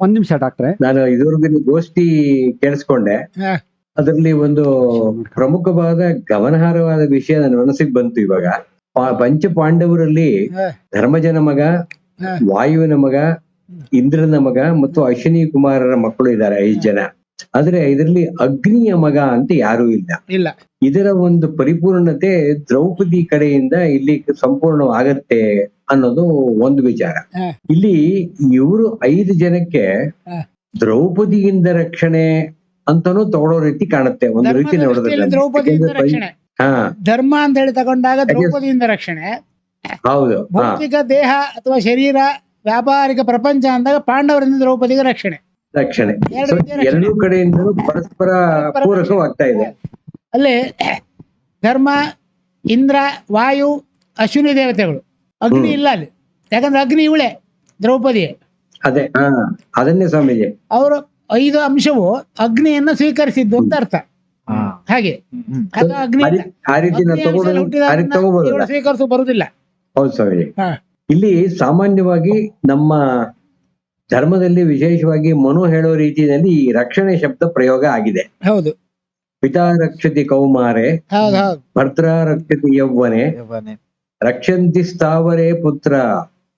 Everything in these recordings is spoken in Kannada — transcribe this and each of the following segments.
ಒಂದ್ ನಿಮಿಷ ಡಾಕ್ಟ್ರೆ. ನಾನು ಇದುವರೆಗೂ ಗೋಷ್ಠಿ ಕೇಳಿಸ್ಕೊಂಡೆ. ಅದರಲ್ಲಿ ಒಂದು ಪ್ರಮುಖವಾದ ಗಮನಾರ್ಹವಾದ ವಿಷಯ ನನ್ನ ಮನಸ್ಸಿಗೆ ಬಂತು ಇವಾಗ. ಪಂಚ ಪಾಂಡವರಲ್ಲಿ ಧರ್ಮಜನ ಮಗ. ವಾಯುವಿನ ಮಗ ಇಂದ್ರನ ಮಗ ಮತ್ತು ಅಶ್ವಿನಿ ಕುಮಾರರ ಮಕ್ಕಳು ಇದ್ದಾರೆ ಐದು ಜನ. ಆದ್ರೆ ಇದರಲ್ಲಿ ಅಗ್ನಿಯ ಮಗ ಅಂತ ಯಾರೂ ಇಲ್ಲ. ಇಲ್ಲ. ಇದರ ಒಂದು ಪರಿಪೂರ್ಣತೆ ದ್ರೌಪದಿ ಕಡೆಯಿಂದ ಇಲ್ಲಿ ಸಂಪೂರ್ಣವಾಗತ್ತೆ ಅನ್ನೋದು ಒಂದು ವಿಚಾರ. ಇಲ್ಲಿ ಇವರು ಐದು ಜನಕ್ಕೆ. ದ್ರೌಪದಿಯಿಂದ ರಕ್ಷಣೆ ಅಂತಾನು ತಗೊಳ್ಳೋ ರೀತಿ ಕಾಣುತ್ತೆ. ಒಂದು ರೀತಿ ನೋಡಿದ್ರೆ ದ್ರೌಪದಿಯಿಂದ ರಕ್ಷಣೆ. ಹಾ. ಧರ್ಮ ಅಂತ ಹೇಳಿ ತಗೊಂಡಾಗ ದ್ರೌಪದಿಯಿಂದ ರಕ್ಷಣೆ. ಹೌದು. ಭೌತಿಕ ದೇಹ ಅಥವಾ ಶರೀರ ವ್ಯಾಪಾರಿಕ ಪ್ರಪಂಚ ಅಂದಾಗ ಪಾಂಡವರಿಂದ ದ್ರೌಪದಿಗೆ ರಕ್ಷಣೆ. ರಕ್ಷಣೆ. ಎರಡು ಕಡೆಯಿಂದ ಪರಸ್ಪರ ಪೂರಕವಾಗ್ತಾ ಇದೆ. ಅಲ್ಲಿ ಧರ್ಮ ಇಂದ್ರ ವಾಯು ಅಶ್ವಿನಿ ದೇವತೆಗಳು. ಅಗ್ನಿ ಇಲ್ಲ ಅಲ್ಲಿ. ಯಾಕಂದ್ರೆ ಅಗ್ನಿ ಇವಳೆ ದ್ರೌಪದಿ ಅದೇ ಹಾ ಅದನ್ನೇ ಸ್ವಾಮೀಜಿ. ಅವರು ಐದು ಅಂಶವು ಅಗ್ನಿಯನ್ನ ಸ್ವೀಕರಿಸಿದ್ದು ಅಂತ ಅರ್ಥ. ಹಾಗೆ. ಅದು ಅಗ್ನಿ ಸ್ವೀಕರಿಸು ಬರುವುದಿಲ್ಲ. ಹೌದು ಸ್ವಾಮೀಜಿ. ಇಲ್ಲಿ ಸಾಮಾನ್ಯವಾಗಿ ನಮ್ಮ ಧರ್ಮದಲ್ಲಿ ವಿಶೇಷವಾಗಿ ಮನು ಹೇಳೋ ರೀತಿಯಲ್ಲಿ ಈ ರಕ್ಷಣೆ ಶಬ್ದ ಪ್ರಯೋಗ ಆಗಿದೆ. ಹೌದು. ಪಿತಾ ರಕ್ಷತಿ ಕೌಮಾರೆ ಹೌದು ಹೌದು. ಭರ್ತ್ರ ರಕ್ಷತಿ ಯೌವನೆ. ರಕ್ಷಂತಿ ಸ್ಥಾವರೇ ಪುತ್ರ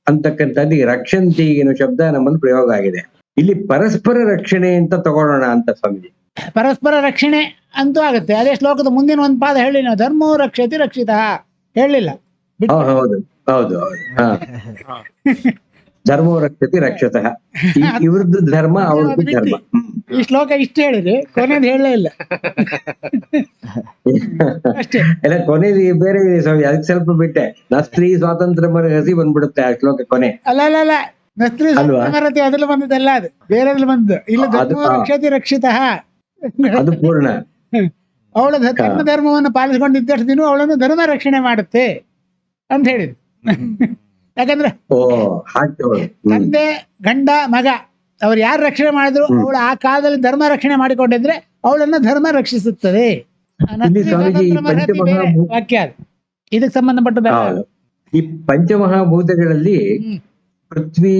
ಅಂತಕ್ಕಂಥದ್ದು ಈ ರಕ್ಷಂತಿ ಏನು ಶಬ್ದ ನಮ್ಮಲ್ಲಿ ಪ್ರಯೋಗ ಆಗಿದೆ. ಇಲ್ಲಿ ಪರಸ್ಪರ ರಕ್ಷಣೆ ಅಂತ ತಗೊಳ್ಳೋಣ ಅಂತ ಸ್ವಾಮೀಜಿ. ಪರಸ್ಪರ ರಕ್ಷಣೆ ಅಂತೂ ಆಗುತ್ತೆ. ಅದೇ ಶ್ಲೋಕದ ಮುಂದಿನ ಒಂದು ಪಾದ ಹೇಳಿ ನಾವು. ಧರ್ಮೋ ರಕ್ಷತಿ ರಕ್ಷಿತ. ಹೇಳಲಿಲ್ಲ. ಹಾ, ಹೌದು ಹೌದು ಹೌದು. ಹಾ. ಧರ್ಮೋ ರಕ್ಷತಿ ರಕ್ಷತಃ. ಇವ್ರದ್ದು ಧರ್ಮ ಅವ್ರದ್ದು ಧರ್ಮ. ಈ ಶ್ಲೋಕ ಇಷ್ಟ ಹೇಳಿರಿ ಕೊನೆದು ಹೇಳಲೇ ಇಲ್ಲ. ಅಷ್ಟೇ. ಎಲ್ಲ ಕೊನೆಯಲ್ಲಿ ಬೇರೆ ಅದಕ್ಕೆ ಸ್ವಲ್ಪ ಬಿಟ್ಟೆ. ನಸ್ತ್ರೀ ಸ್ತ್ರೀ ಸ್ವಾತಂತ್ರ್ಯ ಮರ ಹಸಿ ಬಂದ್ಬಿಡುತ್ತೆ ಆ ಶ್ಲೋಕ ಕೊನೆ. ಅಲ್ಲ ಅಲ್ಲ ಅಲ್ಲ. ನಸ್ತ್ರಿ ಸ್ವಾತಂತ್ರ್ಯ ಅದ್ರಲ್ಲಿ ಬಂದದಲ್ಲ ಅದು. ಬೇರೆದ್ರಲ್ಲಿ ಬಂದದ್ದು. ಇಲ್ಲ ಧರ್ಮೋ ರಕ್ಷತಿ ರಕ್ಷಿತಃ. ಅದು ಪೂರ್ಣ. ಅವಳ ತನ್ನ ಧರ್ಮವನ್ನು ಪಾಲಿಸಿಕೊಂಡಿದ್ದಷ್ಟು ದಿನ ಅವಳನ್ನು ಧರ್ಮ ರಕ್ಷಣೆ ಮಾಡುತ್ತೆ ಅಂತ ಹೇಳಿದ್ರು ಯಾಕಂದ್ರೆ ಓ ಹಾಗೆ. ತಂದೆ ಗಂಡ ಮಗ ಅವ್ರು ಯಾರು ರಕ್ಷಣೆ ಮಾಡಿದ್ರು. ಅವಳು ಆ ಕಾಲದಲ್ಲಿ ಧರ್ಮ ರಕ್ಷಣೆ ಮಾಡಿಕೊಂಡಿದ್ರೆ ಅವಳನ್ನ ಧರ್ಮ ರಕ್ಷಿಸುತ್ತದೆ ವಾಕ್ಯ ಇದಕ್ಕೆ ಸಂಬಂಧಪಟ್ಟದ ಈ ಪಂಚಮಹಾಭೂತಗಳಲ್ಲಿ. ಪೃಥ್ವಿ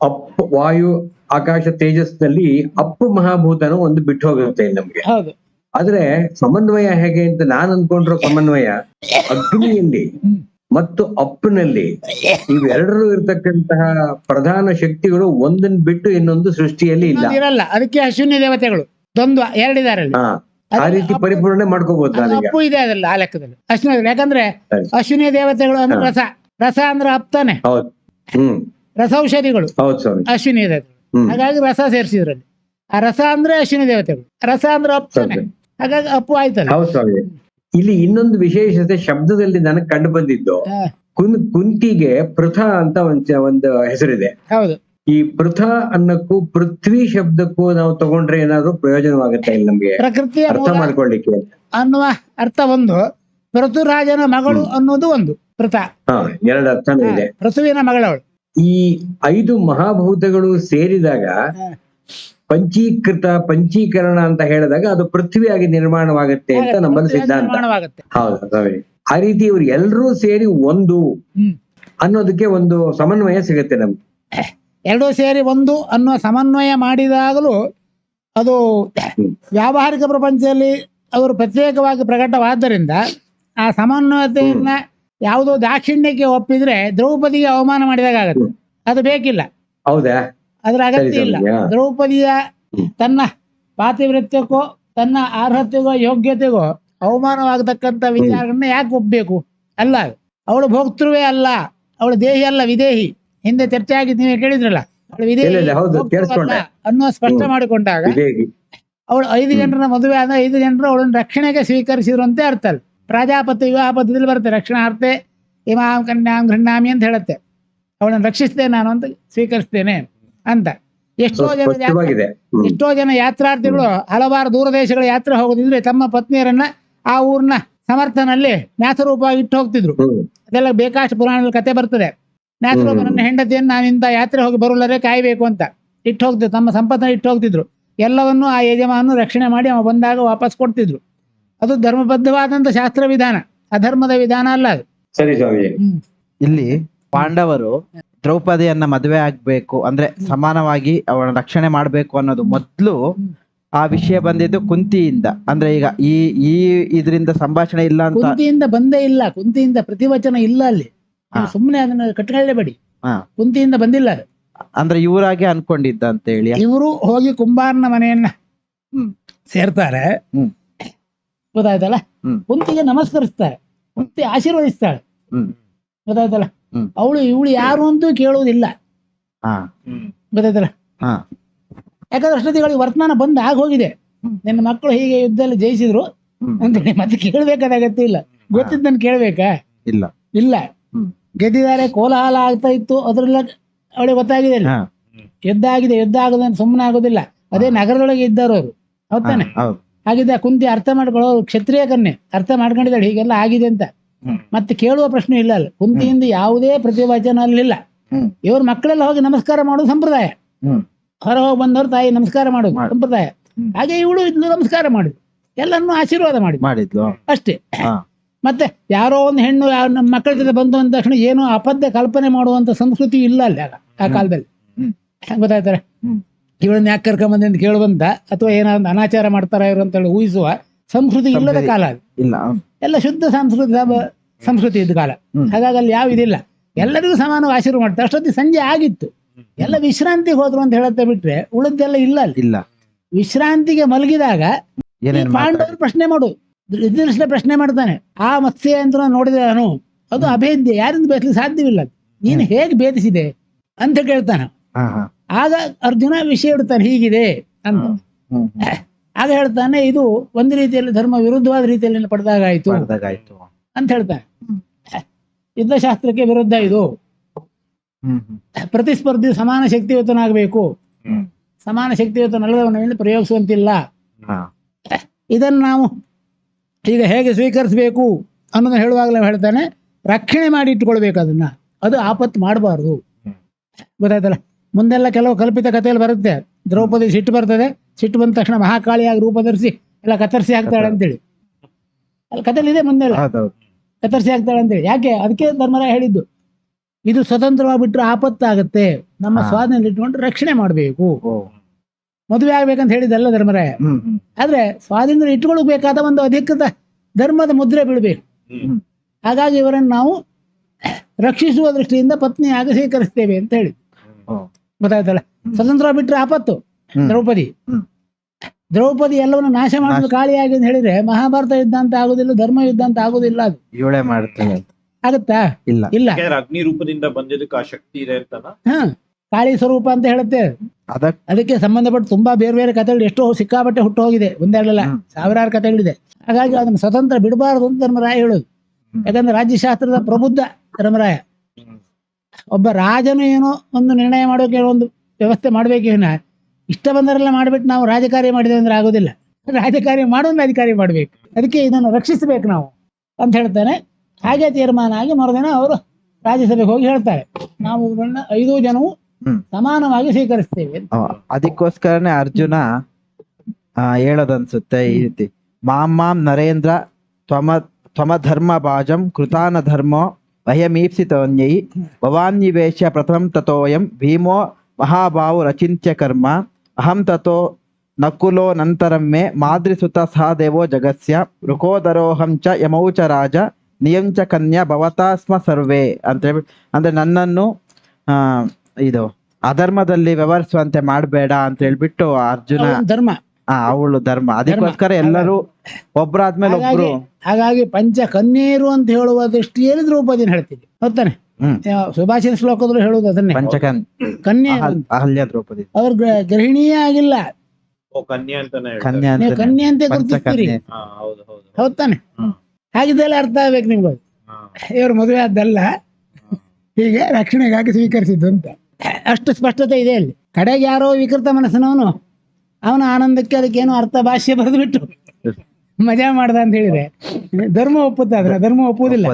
ಅಪ್ ವಾಯು ಆಕಾಶ ತೇಜಸ್ನಲ್ಲಿ ಅಪ್ಪು ಮಹಾಭೂತನು ಒಂದು ಬಿಟ್ಟು ಹೋಗುತ್ತೆ ನಮ್ಗೆ ಆದ್ರೆ ಸಮನ್ವಯ ಹೇಗೆ ಅಂತ ನಾನು ಅನ್ಕೊಂಡಿರೋ ಸಮನ್ವಯ ಅಗ್ನಿಯಲ್ಲಿ. ಮತ್ತು ಅಪ್ಪನಲ್ಲಿ ಇವೆರಡರೂ ಇರ್ತಕ್ಕಂತಹ ಪ್ರಧಾನ ಶಕ್ತಿಗಳು ಒಂದನ್ ಬಿಟ್ಟು ಇನ್ನೊಂದು ಸೃಷ್ಟಿಯಲ್ಲಿ ಇಲ್ಲ. ಇರಲ್ಲ ಅದಕ್ಕೆ ಅಶ್ವಿನಿ ದೇವತೆಗಳು. ದ್ವಂದ್ವ ಎರಡಿದ್ದಾರೆ ಆ ರೀತಿ ಪರಿಪೂರ್ಣ ಮಾಡ್ಕೋಬಹುದು ಅಪ್ಪು ಇದೆ ಅದಲ್ಲ ಆ ಲೆಕ್ಕದಲ್ಲಿ. ಅಶ್ವಿನ ಯಾಕಂದ್ರೆ. ಅಶ್ವಿನಿ ದೇವತೆಗಳು ಅಂದ್ರೆ ರಸ. ರಸ ಅಂದ್ರೆ ಅಪ್ತಾನೆ ಹೌದು. ಹ್ಮ್. ರಸೌಷಧಿಗಳು. ಹೌದು ಸ್ವಾಮಿ. ಅಶ್ವಿನಿ ದೇವತೆಗಳು. ಹಾಗಾಗಿ ರಸ ಸೇರಿಸಿದ್ರಲ್ಲಿ. ಆ ರಸ ಅಂದ್ರೆ ಅಶ್ವಿನಿ ದೇವತೆಗಳು. ರಸ ಅಂದ್ರೆ ಅಪ್ತಾನೆ. ಹಾಗಾಗಿ ಅಪ್ಪು ಆಯ್ತಲ್ಲ. ಇಲ್ಲಿ ಇನ್ನೊಂದು ವಿಶೇಷತೆ ಶಬ್ದದಲ್ಲಿ ನನಗೆ ಕಂಡು ಬಂದಿದ್ದು. ಕುನ್ ಕುಂತಿಗೆ ಪೃಥ ಅಂತ ಒಂದ್ ಒಂದು ಹೆಸರಿದೆ. ಈ ಪೃಥ ಅನ್ನಕ್ಕೂ ಪೃಥ್ವಿ ಶಬ್ದಕ್ಕೂ ನಾವು ತಗೊಂಡ್ರೆ ಏನಾದ್ರು ಪ್ರಯೋಜನವಾಗುತ್ತೆ ಇಲ್ಲಿ ನಮ್ಗೆ? ಅರ್ಥ ಮಾಡ್ಕೊಳ್ಳಿಕ್ಕೆ ಅನ್ನುವ ಅರ್ಥ ಒಂದು. ಪೃಥುರಾಜನ ಮಗಳು ಅನ್ನೋದು ಒಂದು ಪೃಥ. ಎರಡು ಅರ್ಥ ಇದೆ. ಪೃಥುವಿನ ಮಗಳವಳು. ಈ ಐದು ಮಹಾಭೂತಗಳು ಸೇರಿದಾಗ. ಪಂಚೀಕೃತ ಪಂಚೀಕರಣ ಅಂತ ಹೇಳಿದಾಗ ಅದು ಪೃಥ್ವಿಯಾಗಿ ನಿರ್ಮಾಣವಾಗುತ್ತೆ ಅಂತ ನಮ್ಮಲ್ಲಿ ಸಿದ್ಧಾಂತ. ಹೌದು ಆ ರೀತಿ ಇವ್ರು ಎಲ್ಲರೂ ಸೇರಿ ಒಂದು ಅನ್ನೋದಕ್ಕೆ ಒಂದು ಸಮನ್ವಯ ಸಿಗುತ್ತೆ ನಮ್ಗೆ. ಎರಡೂ ಸೇರಿ ಒಂದು ಅನ್ನೋ ಸಮನ್ವಯ ಮಾಡಿದಾಗಲೂ ಅದು. ವ್ಯಾವಹಾರಿಕ ಪ್ರಪಂಚದಲ್ಲಿ ಅವರು ಪ್ರತ್ಯೇಕವಾಗಿ ಪ್ರಕಟವಾದ್ದರಿಂದ ಆ ಸಮನ್ವಯತೆಯನ್ನ ಯಾವುದೋ ದಾಕ್ಷಿಣ್ಯಕ್ಕೆ ಒಪ್ಪಿದ್ರೆ ದ್ರೌಪದಿಗೆ ಅವಮಾನ ಮಾಡಿದಾಗ ಆಗುತ್ತೆ ಅದು ಬೇಕಿಲ್ಲ. ಹೌದಾ? ಅದ್ರ ಅಗತ್ಯ ಇಲ್ಲ. ದ್ರೌಪದಿಯ ತನ್ನ ಪಾತಿವೃತ್ಯಕ್ಕೋ ತನ್ನ ಅರ್ಹತೆಗೋ ಯೋಗ್ಯತೆಗೋ ಅವಮಾನವಾಗತಕ್ಕಂತ ವಿಚಾರಗಳನ್ನ ಯಾಕೆ ಒಪ್ಪಬೇಕು ಅಲ್ಲ. ಅವಳು ಭೋಕ್ತೃವೇ ಅಲ್ಲ. ಅವಳು ದೇಹಿ ಅಲ್ಲ ವಿದೇಹಿ. ಹಿಂದೆ ಚರ್ಚೆ ಆಗಿದ್ದು ನೀವು ಕೇಳಿದ್ರಲ್ಲ. ಅವಳು ವಿದೇಹಿ. ಸ್ಪಷ್ಟ. ಮಾಡಿಕೊಂಡಾಗ ಅವಳು ಐದು ಜನರ ಮದುವೆ ಆದ ಐದು ಜನರು ಅವಳನ್ನು ರಕ್ಷಣೆಗೆ ಸ್ವೀಕರಿಸಿದ್ರು ಅಂತ ಅರ್ಥ ಅಲ್ಲ. ಪ್ರಾಜಾಪತ್ಯ ವಿವಾಹ ಪದ್ಧತಿಯಲ್ಲಿ ಬರುತ್ತೆ. ರಕ್ಷಣಾರ್ಥೆ ಇಮಾಂ ಕನ್ಯಾಂ ಗೃಹಾಮಿ ಅಂತ ಹೇಳುತ್ತೆ. ಅವಳನ್ನು ರಕ್ಷಿಸ್ತೇನೆ ನಾನು ಅಂತ ಸ್ವೀಕರಿಸ್ತೇನೆ. ಅಂತ. ಎಷ್ಟೋ ಜನ ಎಷ್ಟೋ ಜನ ಯಾತ್ರಾರ್ಥಿಗಳು ಹಲವಾರು ದೂರ ದೇಶಗಳ ಯಾತ್ರೆ ಹೋಗೋದಿದ್ರೆ ತಮ್ಮ ಪತ್ನಿಯರನ್ನ ಆ ಊರಿನ ಸಮರ್ಥನಲ್ಲಿ ನ್ಯಾಸರೂಪವಾಗಿ ಇಟ್ಟು ಹೋಗ್ತಿದ್ರು. ಅದೆಲ್ಲ ಬೇಕಾಷ್ಟು ಪುರಾಣದಲ್ಲಿ ಕತೆ ಬರ್ತದೆ. ನ್ಯಾಸರೂಪ ನನ್ನ ಹೆಂಡತಿಯನ್ನು ನಾನು ಇಂಥ ಯಾತ್ರೆ ಹೋಗಿ ಬರುಲ್ಲರೆ ಕಾಯಬೇಕು ಅಂತ ಇಟ್ಟು ಹೋಗ್ತಿದ್ರು. ತಮ್ಮ ಸಂಪತ್ತನ್ನ ಇಟ್ಟು ಹೋಗ್ತಿದ್ರು. ಎಲ್ಲವನ್ನೂ ಆ ಯಜಮಾನನು ರಕ್ಷಣೆ ಮಾಡಿ ಅವ ಬಂದಾಗ ವಾಪಸ್ ಕೊಡ್ತಿದ್ರು. ಅದು ಧರ್ಮಬದ್ಧವಾದಂತ ಶಾಸ್ತ್ರ ವಿಧಾನ. ಅಧರ್ಮದ ವಿಧಾನ ಅಲ್ಲ ಅದು. ಸರಿ ಸ್ವಾಮಿ ಇಲ್ಲಿ ಪಾಂಡವರು ದ್ರೌಪದಿಯನ್ನ ಮದುವೆ ಆಗ್ಬೇಕು ಅಂದ್ರೆ ಸಮಾನವಾಗಿ ಅವಳ ರಕ್ಷಣೆ ಮಾಡ್ಬೇಕು ಅನ್ನೋದು ಮೊದ್ಲು ಆ ವಿಷಯ ಬಂದಿದ್ದು ಕುಂತಿಯಿಂದ ಅಂದ್ರೆ ಈಗ ಈ ಈ ಇದರಿಂದ ಸಂಭಾಷಣೆ ಇಲ್ಲ ಅಂತ ಕುಂತಿಯಿಂದ ಬಂದೇ ಇಲ್ಲ ಕುಂತಿಯಿಂದ ಪ್ರತಿವಚನ ಇಲ್ಲ ಅಲ್ಲಿ. ಸುಮ್ಮನೆ ಅದನ್ನ ಕಟ್ಕೊಳ್ಳೇಬೇಡಿ. ಕುಂತಿಯಿಂದ ಬಂದಿಲ್ಲ ಅಂದ್ರೆ ಇವರಾಗೆ ಅನ್ಕೊಂಡಿದ್ದ ಅಂತ ಹೇಳಿ ಇವರು ಹೋಗಿ ಕುಂಬಾರನ ಮನೆಯನ್ನ ಸೇರ್ತಾರೆ ಹ್ಮ್. ಗೊತ್ತಾಯ್ತಲ್ಲ ಹ್ಮ್. ಕುಂತಿಗೆ ನಮಸ್ಕರಿಸ್ತಾರೆ ಕುಂತಿ ಆಶೀರ್ವದಿಸ್ತಾಳೆ. ಗೊತ್ತಾಯ್ತಲ್ಲ. ಅವಳು ಇವಳು ಯಾರು ಅಂತೂ ಕೇಳುವುದಿಲ್ಲ. ಗೊತ್ತಾಯ್ತಲ್ಲ? ಯಾಕಂದ್ರೆ ಅಷ್ಟೊತ್ತಿಗಳಿಗೆ ವರ್ತಮಾನ ಬಂದ್ ಆಗ ಹೋಗಿದೆ. ನಿನ್ನ ಮಕ್ಕಳು ಹೀಗೆ ಯುದ್ಧದಲ್ಲಿ ಜಯಿಸಿದ್ರು ಅಂತ ಅಂತೇಳಿ ಮತ್ತೆ ಕೇಳ್ಬೇಕಾದ ಅಗತ್ಯ ಇಲ್ಲ. ಗೊತ್ತಿದ್ದನ್ನು ಕೇಳ್ಬೇಕಾ? ಇಲ್ಲ. ಇಲ್ಲ. ಗೆದ್ದಿದ್ದಾರೆ ಕೋಲಾಹಲ ಆಗ್ತಾ ಇತ್ತು ಅದ್ರಲ್ಲ ಅವಳಿಗೆ ಗೊತ್ತಾಗಿದೆ. ಯುದ್ಧ ಆಗಿದೆ ಯುದ್ಧ ಆಗೋದನ್ನ ಸುಮ್ಮನೆ ಆಗೋದಿಲ್ಲ ಅದೇ ನಗರದೊಳಗೆ ಇದ್ದಾರೆ ಅವರು. ಹೌದಾನೆ ಆಗಿದ್ದ ಹಾಗಿದ್ದ ಕುಂತಿ ಅರ್ಥ ಮಾಡ್ಕೊಳ್ಳೋ ಕ್ಷತ್ರಿಯ ಕನ್ನೆ ಅರ್ಥ ಮಾಡ್ಕೊಂಡಿದ್ದಾಳೆ ಹೀಗೆಲ್ಲ ಆಗಿದೆ ಅಂತ. ಮತ್ತೆ ಕೇಳುವ ಪ್ರಶ್ನೆ ಇಲ್ಲ ಅಲ್ಲಿ. ಕುಂತಿಯಿಂದ ಯಾವುದೇ ಪ್ರತಿವಚನ ಅಲ್ಲಿಲ್ಲ. ಇವ್ರ ಮಕ್ಕಳೆಲ್ಲ ಹೋಗಿ ನಮಸ್ಕಾರ ಮಾಡೋದು ಸಂಪ್ರದಾಯ. ಹೊರ ಹೋಗಿ ಬಂದವರು ತಾಯಿ ನಮಸ್ಕಾರ ಮಾಡೋದು ಮಾಡು. ಸಂಪ್ರದಾಯ. ಹಾಗೆ ಇವಳು ಇದ್ಲು ನಮಸ್ಕಾರ ಮಾಡಿದ್ರು ಎಲ್ಲರನ್ನು ಆಶೀರ್ವಾದ ಮಾಡಿ ಮಾಡಿದ್ಲು. ಅಷ್ಟೇ. ಮತ್ತೆ ಯಾರೋ ಒಂದು ಹೆಣ್ಣು ನಮ್ಮ ಮಕ್ಕಳ ಜೊತೆ ಬಂತು ಅಂದ ತಕ್ಷಣ ಏನು ಅಪದ್ಯ ಕಲ್ಪನೆ ಮಾಡುವಂತ ಸಂಸ್ಕೃತಿ ಇಲ್ಲ ಅಲ್ಲಿ ಆಗ ಆ. ಕಾಲದಲ್ಲಿ. ಗೊತ್ತಾಯ್ತಾರೆ. ಇವಳನ್ನ ಯಾಕೆ ಕರ್ಕೊಂಬಂದೆ ಅಂತ ಕೇಳುವಂತ ಬಂದ ಅಥವಾ ಏನಾದ್ರು ಅನಾಚಾರ ಮಾಡ್ತಾರ ಇವರು ಅಂತೇಳಿ ಊಹಿಸುವ ಸಂಸ್ಕೃತಿ ಇಲ್ಲದ ಕಾಲ ಅದು ಇಲ್ಲ. ಎಲ್ಲ ಶುದ್ಧ ಸಂಸ್ಕೃತಿ ಸಂಸ್ಕೃತಿ ಇದ್ದ ಕಾಲ. ಹಾಗಾಗಿ ಅಲ್ಲಿ ಯಾವ ಇದಿಲ್ಲ. ಎಲ್ಲರಿಗೂ ಸಮಾನವಾಗಿ ಆಶೀರ್ವಾದ ಮಾಡ್ತಾರೆ. ಅಷ್ಟೊತ್ತಿಗೆ ಸಂಜೆ ಆಗಿತ್ತು. ಎಲ್ಲ ವಿಶ್ರಾಂತಿಗೆ ಹೋದ್ರು ಅಂತ ಹೇಳುತ್ತೆ ಬಿಟ್ರೆ ಉಳಿದೆಲ್ಲ ಇಲ್ಲ ಅಲ್ಲಿ. ಇಲ್ಲ. ವಿಶ್ರಾಂತಿಗೆ ಮಲಗಿದಾಗ ಪಾಂಡವರು ಪ್ರಶ್ನೆ ಮಾಡು. ಯುಧಿಷ್ಠಿರ ಪ್ರಶ್ನೆ ಮಾಡ್ತಾನೆ. ಆ ಮತ್ಸ್ಯ ಅಂತ ನೋಡಿದೆ ನಾನು. ಅದು ಅಭೇದ್ಯ. ಯಾರಿಂದ ಬೇಸಲಿ ಸಾಧ್ಯವಿಲ್ಲ. ನೀನು ಹೇಗೆ ಭೇದಿಸಿದೆ ಅಂತ ಕೇಳ್ತಾನ. ಆಗ ಅರ್ಜುನ ವಿಷಯ ಇಡ್ತಾನೆ ಹೀಗಿದೆ ಅಂತ. ಆಗ ಹೇಳ್ತಾನೆ ಇದು ಒಂದು ರೀತಿಯಲ್ಲಿ ಧರ್ಮ ವಿರುದ್ಧವಾದ ರೀತಿಯಲ್ಲಿ ಪಡೆದಾಗಾಯ್ತು ಆಯ್ತು ಅಂತ ಹೇಳ್ತಾನೆ. ಯುದ್ಧಶಾಸ್ತ್ರಕ್ಕೆ ವಿರುದ್ಧ ಇದು. ಪ್ರತಿಸ್ಪರ್ಧಿ ಸಮಾನ ಶಕ್ತಿಯುತನಾಗಬೇಕು. ಸಮಾನ ಶಕ್ತಿಯುತನಲ್ಲದವನನ್ನು ಪ್ರಯೋಗಿಸುವಂತಿಲ್ಲ. ಇದನ್ನು ನಾವು ಈಗ ಹೇಗೆ ಸ್ವೀಕರಿಸಬೇಕು ಅನ್ನೋದನ್ನ ಹೇಳುವಾಗಲೇ ಹೇಳ್ತಾನೆ ರಕ್ಷಣೆ ಮಾಡಿ ಇಟ್ಕೊಳ್ಬೇಕು ಅದನ್ನ. ಅದು ಆಪತ್ತು ಮಾಡಬಾರ್ದು. ಗೊತ್ತಾಯ್ತಲ್ಲ? ಮುಂದೆಲ್ಲ ಕೆಲವು ಕಲ್ಪಿತ ಕಥೆಯಲ್ಲಿ ಬರುತ್ತೆ. ದ್ರೌಪದಿ ಸಿಟ್ಟು ಬರ್ತದೆ. ಸಿಟ್ಟು ಬಂದ ತಕ್ಷಣ ಮಹಾಕಾಳಿಯಾಗಿ ರೂಪ ಧರಿಸಿ ಎಲ್ಲ ಕತ್ತರಿಸಿ ಹಾಕ್ತಾಳೆ ಅಂತೇಳಿ. ಅಲ್ಲಿ ಕಥೆಲಿ ಇದೆ ಮುಂದೆ ಕತ್ತರಿಸಿ ಹಾಕ್ತಾಳೆ ಅಂತೇಳಿ. ಯಾಕೆ? ಅದಕ್ಕೆ ಧರ್ಮರಾಯ ಹೇಳಿದ್ದು ಇದು ಸ್ವತಂತ್ರವಾಗಿ ಬಿಟ್ರೆ ಆಪತ್ತಾಗತ್ತೆ. ನಮ್ಮ. ಸ್ವಾಧೀನ ಇಟ್ಕೊಂಡು ರಕ್ಷಣೆ ಮಾಡಬೇಕು. ಮದುವೆ ಆಗ್ಬೇಕಂತ ಹೇಳಿದ್ದಲ್ಲ ಧರ್ಮರಾಯ. ಆದ್ರೆ ಸ್ವಾಧೀನ ಇಟ್ಕೊಳ್ಬೇಕಾದ ಒಂದು ಅಧಿಕೃತ ಧರ್ಮದ ಮುದ್ರೆ ಬೀಳ್ಬೇಕು. ಹಾಗಾಗಿ ಇವರನ್ನು ನಾವು ರಕ್ಷಿಸುವ ದೃಷ್ಟಿಯಿಂದ ಪತ್ನಿಯಾಗಿ ಸ್ವೀಕರಿಸ್ತೇವೆ ಅಂತ ಹೇಳಿ ಗೊತ್ತಾಯ್ತಲ್ಲ? ಸ್ವತಂತ್ರ ಬಿಟ್ರೆ ಆಪತ್ತು. ದ್ರೌಪದಿ. ದ್ರೌಪದಿ ಎಲ್ಲವನ್ನು ನಾಶ ಮಾಡೋದು ಕಾಳಿಯಾಗಿ ಅಂತ ಹೇಳಿದ್ರೆ ಮಹಾಭಾರತ ಯುದ್ಧ ಅಂತ ಆಗುದಿಲ್ಲ ಧರ್ಮ ಯುದ್ಧ ಅಂತ ಆಗುದಿಲ್ಲ ಅದು. ಇವಳೆ ಮಾಡ್ತಾಳೆ ಅಂತ. ಆಗತ್ತಾ? ಇಲ್ಲ. ಇಲ್ಲ. ಅಗ್ನಿ ರೂಪದಿಂದ ಬಂದಿದ್ದಕ್ಕೆ ಆ ಶಕ್ತಿ ಇದೆ ಅಂತ ಹ ಕಾಳಿ ಸ್ವರೂಪ ಅಂತ ಹೇಳುತ್ತೆ. ಅದಕ್ ಅದಕ್ಕೆ ಸಂಬಂಧಪಟ್ಟ ತುಂಬಾ ಬೇರೆ ಬೇರೆ ಕಥೆಗಳು ಎಷ್ಟೋ ಸಿಕ್ಕಾಪಟ್ಟೆ ಹುಟ್ಟು ಹೋಗಿದೆ ಒಂದೆರಡಲ್ಲ ಸಾವಿರಾರು ಕಥೆಗಳಿದೆ. ಹಾಗಾಗಿ ಅದನ್ನ ಸ್ವತಂತ್ರ ಬಿಡಬಾರದು ಅಂತ ಧರ್ಮರಾಯ ಹೇಳುದು. ಯಾಕಂದ್ರೆ ರಾಜ್ಯಶಾಸ್ತ್ರದ ಪ್ರಬುದ್ಧ ಧರ್ಮರಾಯ. ಒಬ್ಬ ರಾಜನು ಏನೋ ಒಂದು ನಿರ್ಣಯ ಮಾಡೋಕೆ ಒಂದು ವ್ಯವಸ್ಥೆ ಮಾಡಬೇಕು ವಿನ ಇಷ್ಟ ಬಂದರೆಲ್ಲ ಮಾಡಿಬಿಟ್ಟು ನಾವು ರಾಜಕಾರ್ಯ ಮಾಡಿದೆ ಅಂದ್ರೆ ಆಗೋದಿಲ್ಲ. ರಾಜಕಾರ್ಯ ಮಾಡೋನ್ ಅಧಿಕಾರಿ ಮಾಡಬೇಕು. ಅದಕ್ಕೆ ಇದನ್ನು ರಕ್ಷಿಸಬೇಕು ನಾವು ಅಂತ ಹೇಳ್ತಾನೆ ಹಾಗೆ ತೀರ್ಮಾನ ಆಗಿ ಮರುದಿನ ಅವರು ರಾಜ್ಯಸಭೆಗೆ ಹೋಗಿ ಹೇಳ್ತಾರೆ. ನಾವು ಇವ್ರನ್ನ ಐದು ಜನವು ಸಮಾನವಾಗಿ ಸ್ವೀಕರಿಸ್ತೇವೆ ಅದಕ್ಕೋಸ್ಕರನೇ ಅರ್ಜುನ ಹೇಳೋದನ್ಸುತ್ತೆ ಈ ರೀತಿ. ಮಾಂ ಮಾಮ್ ನರೇಂದ್ರ ತ್ವಮ ತ್ವಮ ಧರ್ಮ ಭಾಜಂ ಕೃತಾನ ಧರ್ಮೋ ವಯಮೀಪ್ಸಿತೋನ್ಯೈ ಭವಾನ್ಯವೇಶ ಪ್ರಥಮ ತಥೋಯಂ ಭೀಮೋ ಮಹಾಭಾವು ರಚಿಂತ್ಯ ಕರ್ಮ ಅಹಂ ತಥೋ ನಕುಲೋ ನಂತರಮ್ಮೆ ಮಾದ್ರಿಸುತ ಸಹ ದೇವೋ ಜಗಸ್ಯ ಋಕೋದರೋಹಂ ಚ ಯಮೌ ಚ ರಾಜ ನಿಯಂಚ ಕನ್ಯಾ ಭವತಾ ಸ್ಮ ಸರ್ವೇ ಅಂತ ಹೇಳ್ಬಿಟ್ಟು ಅಂದ್ರೆ ನನ್ನನ್ನು ಇದು ಅಧರ್ಮದಲ್ಲಿ ವ್ಯವಹರಿಸುವಂತೆ ಮಾಡಬೇಡ ಅಂತ ಹೇಳ್ಬಿಟ್ಟು ಅರ್ಜುನ ಧರ್ಮ. ಆ ಅವಳು ಧರ್ಮ. ಅದಕ್ಕೋಸ್ಕರ ಎಲ್ಲರೂ ಒಬ್ರಾದ್ಮೇಲೆ ಒಬ್ರು. ಹಾಗಾಗಿ ಪಂಚ ಕನ್ಯೇರು ಅಂತ ಹೇಳುವ ದೃಷ್ಟಿಯಲ್ಲಿ ದ್ರೌಪದಿನ ಹೇಳ್ತೀವಿ. ಗೊತ್ತಾನೆ ಹ್ಮ್. ಸುಭಾಷಿತ ಶ್ಲೋಕದಲ್ಲೂ ಹೇಳುವುದು ಅದನ್ನೇ. ಪಂಚಕನ್ ಕನ್ಯೆ ಅಹಲ್ಯ ದ್ರೌಪದಿ. ಅವ್ರ ಗೃಹಿಣಿಯೇ ಆಗಿಲ್ಲ. ಓ ಕನ್ಯಾ ಅಂತಾನೆ ಹೇಳ್ತಾರೆ. ಕನ್ಯಾ ನೀವು ಕನ್ಯೆ ಅಂತ ಗುರುತಿಸ್ತೀರಿ ಪಂಚಕನ್ಯೆ ಹೌದು ಹೌದು ಹೌದ್. ತಾನೆ ಹ್ಮ್. ಹಾಗಿದ್ದೆಲ್ಲ ಅರ್ಥ ಆಗ್ಬೇಕು ನಿಮ್ಗೆ. ಇವ್ರ ಮದುವೆ ಆದ್ದಲ್ಲ. ಹೀಗೆ ರಕ್ಷಣೆಗಾಗಿ ಸ್ವೀಕರಿಸಿದ್ದು ಅಂತ. ಅಷ್ಟು ಸ್ಪಷ್ಟತೆ ಇದೆ ಅಲ್ಲಿ. ಕಡೆಗೆ ಯಾರೋ ವಿಕೃತ ಮನಸ್ಸಿನವನು ಅವನ ಆನಂದಕ್ಕೆ ಅದಕ್ಕೇನೋ ಅರ್ಥ ಭಾಷೆ ಬರೆದು ಬಿಟ್ಟು ಮಜಾ ಮಾಡ್ದ ಅಂತ ಹೇಳಿದ್ರೆ. ಧರ್ಮ ಒಪ್ಪುತ್ತಾದ್ರೆ? ಧರ್ಮ ಒಪ್ಪುವುದಿಲ್ಲ.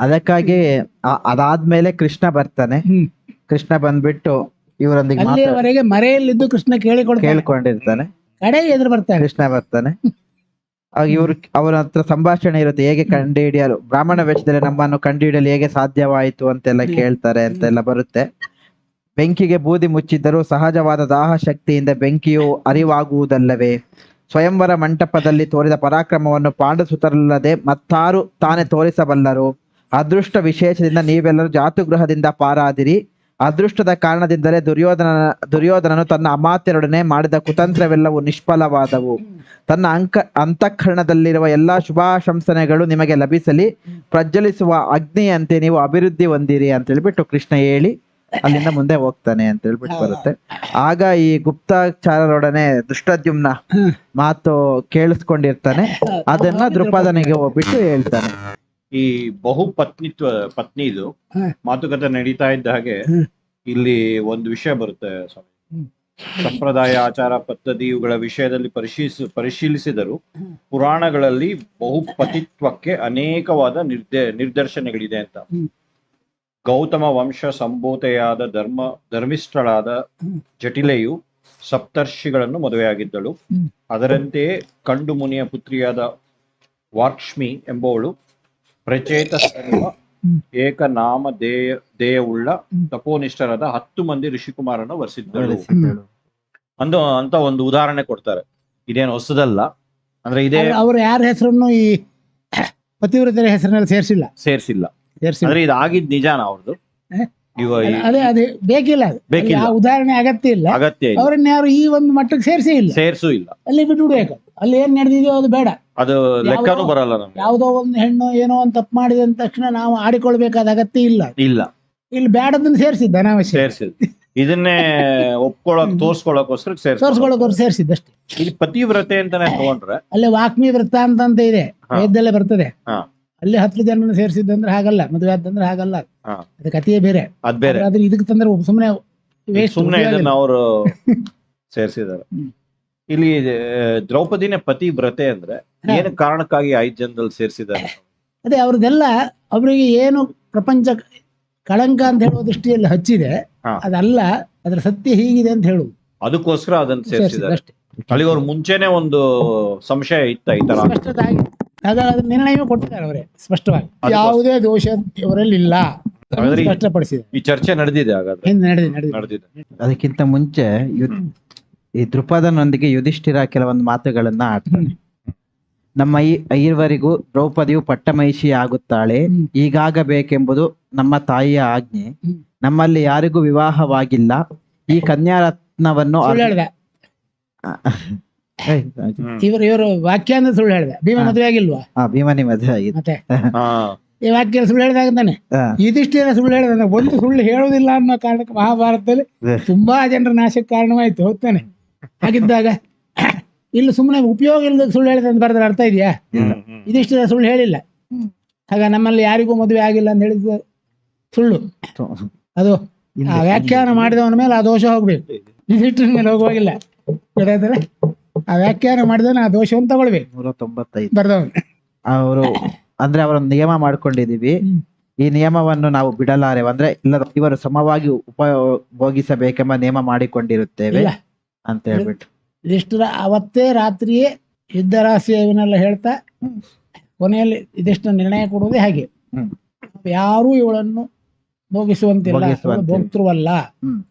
ಅದಕ್ಕಾಗಿ ಅದಾದ್ಮೇಲೆ ಕೃಷ್ಣ ಬರ್ತಾನೆ. ಕೃಷ್ಣ ಬಂದ್ಬಿಟ್ಟು ಇವರೊಂದಿಗೆ ಅಲ್ಲಿಯವರೆಗೆ ಮರೆಯಲ್ಲಿದ್ದು ಕೃಷ್ಣ ಕೇಳಿಕೊಂಡು ಕೇಳ್ಕೊಂಡಿರ್ತಾನೆ. ಕಡೆ ಎದುರು ಬರ್ತಾನೆ. ಕೃಷ್ಣ ಬರ್ತಾನೆ. ಇವ್ರು ಅವರ ಹತ್ರ ಸಂಭಾಷಣೆ ಇರುತ್ತೆ. ಹೇಗೆ ಕಂಡುಹಿಡಿಯಲು ಬ್ರಾಹ್ಮಣ ವೇಷದಲ್ಲಿ ನಮ್ಮನ್ನು ಕಂಡುಹಿಡಿಯಲು ಹೇಗೆ ಸಾಧ್ಯವಾಯಿತು ಅಂತೆಲ್ಲ ಕೇಳ್ತಾರೆ ಅಂತೆಲ್ಲ ಬರುತ್ತೆ. ಬೆಂಕಿಗೆ ಬೂದಿ ಮುಚ್ಚಿದ್ದರೂ ಸಹಜವಾದ ದಾಹ ಶಕ್ತಿಯಿಂದ ಬೆಂಕಿಯು ಅರಿವಾಗುವುದಲ್ಲವೇ? ಸ್ವಯಂವರ ಮಂಟಪದಲ್ಲಿ ತೋರಿದ ಪರಾಕ್ರಮವನ್ನು ಪಾಂಡಸುತರಲ್ಲದೆ ಮತ್ತಾರು ತಾನೇ ತೋರಿಸಬಲ್ಲರು? ಅದೃಷ್ಟ ವಿಶೇಷದಿಂದ ನೀವೆಲ್ಲರೂ ಜಾತುಗೃಹದಿಂದ ಪಾರಾದಿರಿ. ಅದೃಷ್ಟದ ಕಾರಣದಿಂದಲೇ ದುರ್ಯೋಧನ ದುರ್ಯೋಧನನು ತನ್ನ ಅಮಾತ್ಯರೊಡನೆ ಮಾಡಿದ ಕುತಂತ್ರವೆಲ್ಲವೂ ನಿಷ್ಫಲವಾದವು. ತನ್ನ ಅಂಕ ಅಂತಃಕರಣದಲ್ಲಿರುವ ಎಲ್ಲಾ ಶುಭಾಶಂಸನೆಗಳು ನಿಮಗೆ ಲಭಿಸಲಿ. ಪ್ರಜ್ವಲಿಸುವ ಅಗ್ನಿಯಂತೆ ನೀವು ಅಭಿವೃದ್ಧಿ ಹೊಂದಿರಿ ಅಂತ ಹೇಳ್ಬಿಟ್ಟು ಕೃಷ್ಣ ಹೇಳಿ ಅಲ್ಲಿಂದ ಮುಂದೆ ಹೋಗ್ತಾನೆ ಅಂತ ಹೇಳ್ಬಿಟ್ಟು ಬರುತ್ತೆ. ಆಗ ಈ ಗುಪ್ತಾಚಾರರೊಡನೆ ದುಷ್ಟದ್ಯುಮ್ನ ಮಾತು ಕೇಳಿಸ್ಕೊಂಡಿರ್ತಾನೆ. ಅದನ್ನ ದೃಪದನಿಗೆ ಹೋಗ್ಬಿಟ್ಟು ಹೇಳ್ತಾನೆ. ಈ ಬಹು ಪತ್ನಿತ್ವ ಪತ್ನಿ ಇದು ಮಾತುಕತೆ ನಡೀತಾ ಇದ್ದ ಹಾಗೆ ಇಲ್ಲಿ ಒಂದು ವಿಷಯ ಬರುತ್ತೆ ಸ್ವಾಮಿ. ಸಂಪ್ರದಾಯ ಆಚಾರ ಪದ್ಧತಿ ಇವುಗಳ ವಿಷಯದಲ್ಲಿ ಪರಿಶೀಲಿಸ ಪರಿಶೀಲಿಸಿದರು. ಪುರಾಣಗಳಲ್ಲಿ ಬಹುಪತಿತ್ವಕ್ಕೆ ಅನೇಕವಾದ ನಿರ್ದೇ ನಿರ್ದರ್ಶನಗಳಿದೆ ಅಂತ. ಗೌತಮ ವಂಶ ಸಂಭೂತೆಯಾದ ಧರ್ಮ ಧರ್ಮಿಷ್ಠಳಾದ ಜಟಿಲೆಯು ಸಪ್ತರ್ಷಿಗಳನ್ನು ಮದುವೆಯಾಗಿದ್ದಳು. ಅದರಂತೆಯೇ ಕಂಡು ಮುನಿಯ ಪುತ್ರಿಯಾದ ವಾಕ್ಷ್ಮಿ ಎಂಬುವಳು ಪ್ರಚೇತ ಏಕ ಏಕನಾಮ ದೇಯ ದೇಯವುಳ್ಳ. ತಪೋನಿಷ್ಠರಾದ ಹತ್ತು ಮಂದಿ ಋಷಿಕುಮಾರನ ವರ್ಸಿದ್ದಳು. ಅಂದು ಅಂತ ಒಂದು ಉದಾಹರಣೆ ಕೊಡ್ತಾರೆ. ಇದೇನು ಹೊಸದಲ್ಲ. ಅಂದ್ರೆ ಇದೇ ಅವ್ರ ಯಾರ ಹೆಸರನ್ನು ಈ ಪತಿವ್ರತರ ಹೆಸರಿನಲ್ಲಿ ಸೇರಿಸಿಲ್ಲ. ಸೇರ್ಸಿಲ್ಲ. ಸೇರಿಸಿಲ್ಲ. ಅಂದ್ರೆ ಇದು ಆಗಿದ್ ನಿಜಾನ ಅವ್ರದ್ದು ಅದೇ ಅದೇ ಬೇಕಿಲ್ಲ ಉದಾಹರಣೆ ಅಗತ್ಯ ಇಲ್ಲ. ಅಗತ್ಯ ಇಲ್ಲ. ಅವ್ರನ್ನ ಯಾರು ಈ ಒಂದು ಮಟ್ಟಕ್ಕೆ ಸೇರಿಸೇ ಇಲ್ಲ. ಸೇರ್ಸು ಇಲ್ಲ. ಅಲ್ಲಿ ಬಿಟ್ಟು ಬಿಡ್ಬೇಕು. ಅಲ್ಲಿ ಏನ್ ನಡೆದಿದೆಯೋ ಅದು ಬೇಡ. ಅದು ಲೆಕ್ಕನೂ ಬರಲ್ಲ ನಮ್ಗೆ. ಯಾವುದೋ ಒಂದು ಹೆಣ್ಣು ಏನೋ ಒಂದು ತಪ್ಪು ಮಾಡಿದ ತಕ್ಷಣ ನಾವು ಆಡಿಕೊಳ್ಬೇಕಾದ ಅಗತ್ಯ ಇಲ್ಲ. ಇಲ್ಲ. ಇಲ್ಲಿ ಬೇಡದನ್ನ ಸೇರಿಸಿದ್ದ ಅನಾವಶ್ಯ ಸೇರಿಸಿದ್ದು. ಇದನ್ನೇ ಒಪ್ಕೊಳಕ್ ತೋರ್ಸ್ಕೊಳಕೋಸ್ಕರ ತೋರ್ಸ್ಕೊಳಕೋಸ್ಕರ ಸೇರಿಸಿದ್ದ ಅಷ್ಟೇ. ಇಲ್ಲಿ ಪತಿವ್ರತೆ ಅಂತಾನೆ ತಗೊಂಡ್ರೆ? ಅಲ್ಲಿ ವಾಕ್ಮಿ ವ್ರತ ಅಂತ ಇದೆ. ವೇದದಲ್ಲೇ ಬರ್ತದೆ. ಅಲ್ಲಿ ಹತ್ತು ಜನರನ್ನ ಸೇರಿಸಿದ್ದಂದ್ರೆ ಹಾಗಲ್ಲ ಮದುವೆ ಆದಂದ್ರೆ ಹಾಗಲ್ಲ. ಅದು ಕಥೆಯೇ ಬೇರೆ. ಅದ್ ಬೇರೆ. ಆದ್ರೆ ಇದಕ್ಕೆ ತಂದ್ರೆ ಸುಮ್ಮನೆ ವೇಸ್ಟ್ ಸುಮ್ನೆ ಇದನ್ನ ಅವರು ಸೇರಿಸಿದ್ದಾರೆ ಇಲ್ಲಿ ದ್ರೌಪದಿನೇ ಪತಿ ವ್ರತೆ ಅಂದ್ರೆ. ಏನು ಕಾರಣಕ್ಕಾಗಿ ಐದು ಜನದಲ್ಲಿ ಸೇರಿಸಿದ್ದಾರೆ? ಅದೇ ಅವ್ರದ್ದೆಲ್ಲ ಅವರಿಗೆ ಏನು ಪ್ರಪಂಚ ಕಳಂಕ ಅಂತ ಹೇಳುವ ದೃಷ್ಟಿಯಲ್ಲಿ ಹಚ್ಚಿದೆ. ಅದಲ್ಲ ಅದ್ರ ಸತ್ಯ ಹೀಗಿದೆ ಅಂತ ಹೇಳುದು ಅದಕ್ಕೋಸ್ಕರ ಅದನ್ನ ಸೇರಿಸಿದ್ದಾರೆ. ಅಷ್ಟೇ. ಅಲ್ಲಿಗೆ ಅವ್ರ ಮುಂಚೆನೆ ಒಂದು ಸಂಶಯ ಇತ್ತ ಈ ತರ ನಿರ್ಣಯ ಕೊಟ್ಟಿದ್ದಾರೆ ಅವರೇ ಸ್ಪಷ್ಟವಾಗಿ. ಯಾವುದೇ ದೋಷ ಇವರಲ್ಲಿ ಇಲ್ಲ. ಹಾಗಾದ್ರೆ ಈ- ಸ್ಪಷ್ಟಪಡಿಸಿದೆ. ಈ ಚರ್ಚೆ ನಡೆದಿದೆ ಹಾಗಾದ್ರೆ? ಹಿಂದೆ ನಡೆದಿದೆ ನಡೆದಿದೆ. ನಡೆದಿದೆ. ಅದಕ್ಕಿಂತ ಮುಂಚೆ ಯುದ್ ಈ ದೃಪದನೊಂದಿಗೆ ಯುಧಿಷ್ಠಿರ ಕೆಲವೊಂದು ಮಾತುಗಳನ್ನ ಆಡ್ತಾನೆ ನಮ್ಮ ಈ ಐರ್ವರಿಗೂ ದ್ರೌಪದಿಯು ಪಟ್ಟಮಹಿಷಿ ಆಗುತ್ತಾಳೆ. ಹ್ಮ್. ಈಗಾಗಬೇಕೆಂಬುದು ನಮ್ಮ ತಾಯಿಯ ಆಜ್ಞೆ. ಹ್ಮ್. ನಮ್ಮಲ್ಲಿ ಯಾರಿಗೂ ವಿವಾಹವಾಗಿಲ್ಲ. ಈ ಕನ್ಯಾರತ್ನವನ್ನು ಸುಳ್ಳು ಹೇಳ್ದ. ಇವರು ಇವರು ವಾಕ್ಯ ಅಂದ್ರೆ ಸುಳ್ಳು ಹೇಳಿದೆ. ಭೀಮ ಹಾ. ಮದುವೆ ಆಗಿಲ್ವಾ? ಭೀಮನಿ ಮದುವೆ ಆಗಿದೆ ಮತ್ತೆ? ಈ ವಾಕ್ಯ ಸುಳ್ಳು ಹೇಳ್ದಾಗ ತಾನೆ? ಇದಿಷ್ಟೇನ ಸುಳ್ಳು ಹೇಳಿದ ಒಂದು ಸುಳ್ಳು ಹೇಳುವುದಿಲ್ಲ ಅನ್ನೋ ಕಾರಣಕ್ಕೆ ಮಹಾಭಾರತದಲ್ಲಿ ತುಂಬಾ ಜನರ ನಾಶಕ್ಕೆ ಕಾರಣವಾಯ್ತು ಹೋಗ್ತಾನೆ ಹಾಗಿದ್ದಾಗ ಇಲ್ಲಿ ಸುಮ್ಮನೆ ಉಪಯೋಗ ಇಲ್ಲದ ಸುಳ್ಳು ಹೇಳಿದೆ ಅಂತ ಬರೆದ್ರೆ ಅರ್ಥ ಇದೆಯಾ? ಇದಿಷ್ಟೇ. ಇದಿಷ್ಟು ಸುಳ್ಳು ಹೇಳಿಲ್ಲ. ಆಗ ನಮ್ಮಲ್ಲಿ ಯಾರಿಗೂ ಮದುವೆ ಆಗಿಲ್ಲ ಅಂತ ಹೇಳಿದ ಸುಳ್ಳು. ಅದು ಆ ವ್ಯಾಖ್ಯಾನ ಮಾಡಿದವನ ಮೇಲೆ ಆ ದೋಷ ಹೋಗ್ಬೇಕು. ಇದಿಷ್ಟರ ಮೇಲೆ ಹೋಗುವಾಗಿಲ್ಲ. ಗೊತ್ತಾಯ್ತಲ್ಲ? ಆ ವ್ಯಾಖ್ಯಾನ ಮಾಡಿದ್ರೆ ಆ ದೋಷವನ್ನು ತಗೊಳ್ಬೇಕು. ನೂರ ತೊಂಬತ್ತೈದು ಬರ್ದವನು. ಅವರು ಅಂದ್ರೆ ಅವರ ನಿಯಮ ಮಾಡ್ಕೊಂಡಿದೀವಿ ಈ ನಿಯಮವನ್ನು ನಾವು ಬಿಡಲಾರೆ ಅಂದ್ರೆ ಇಲ್ಲ ಇವರು ಸಮವಾಗಿ ಉಪಯೋಗಿಸಬೇಕೆಂಬ ನಿಯಮ ಮಾಡಿಕೊಂಡಿರುತ್ತೇವೆ ಇಲ್ಲ. ಅಂತ ಹೇಳ್ಬಿಟ್ಟು. ಇದಿಷ್ಟರ ಅವತ್ತೇ ರಾತ್ರಿಯೇ ಯುದ್ಧ ರಹಸ್ಯ ಇವನ್ನೆಲ್ಲ ಹೇಳ್ತಾ ಕೊನೆಯಲ್ಲಿ ಇದಿಷ್ಟು ನಿರ್ಣಯ ಕೊಡುವುದೇ ಹಾಗೆ. ಹ್ಮ್. ಯಾರೂ ಇವಳನ್ನು ಭೋಗಿಸುವಂತಿಲ್ಲ ಭೋಗ್ತೃವಲ್ಲ ಭೋಗಿಸುವಂತಿಲ್ಲ. ಭೋಕ್ತೃವಲ್ಲ. ಹ್ಮ್.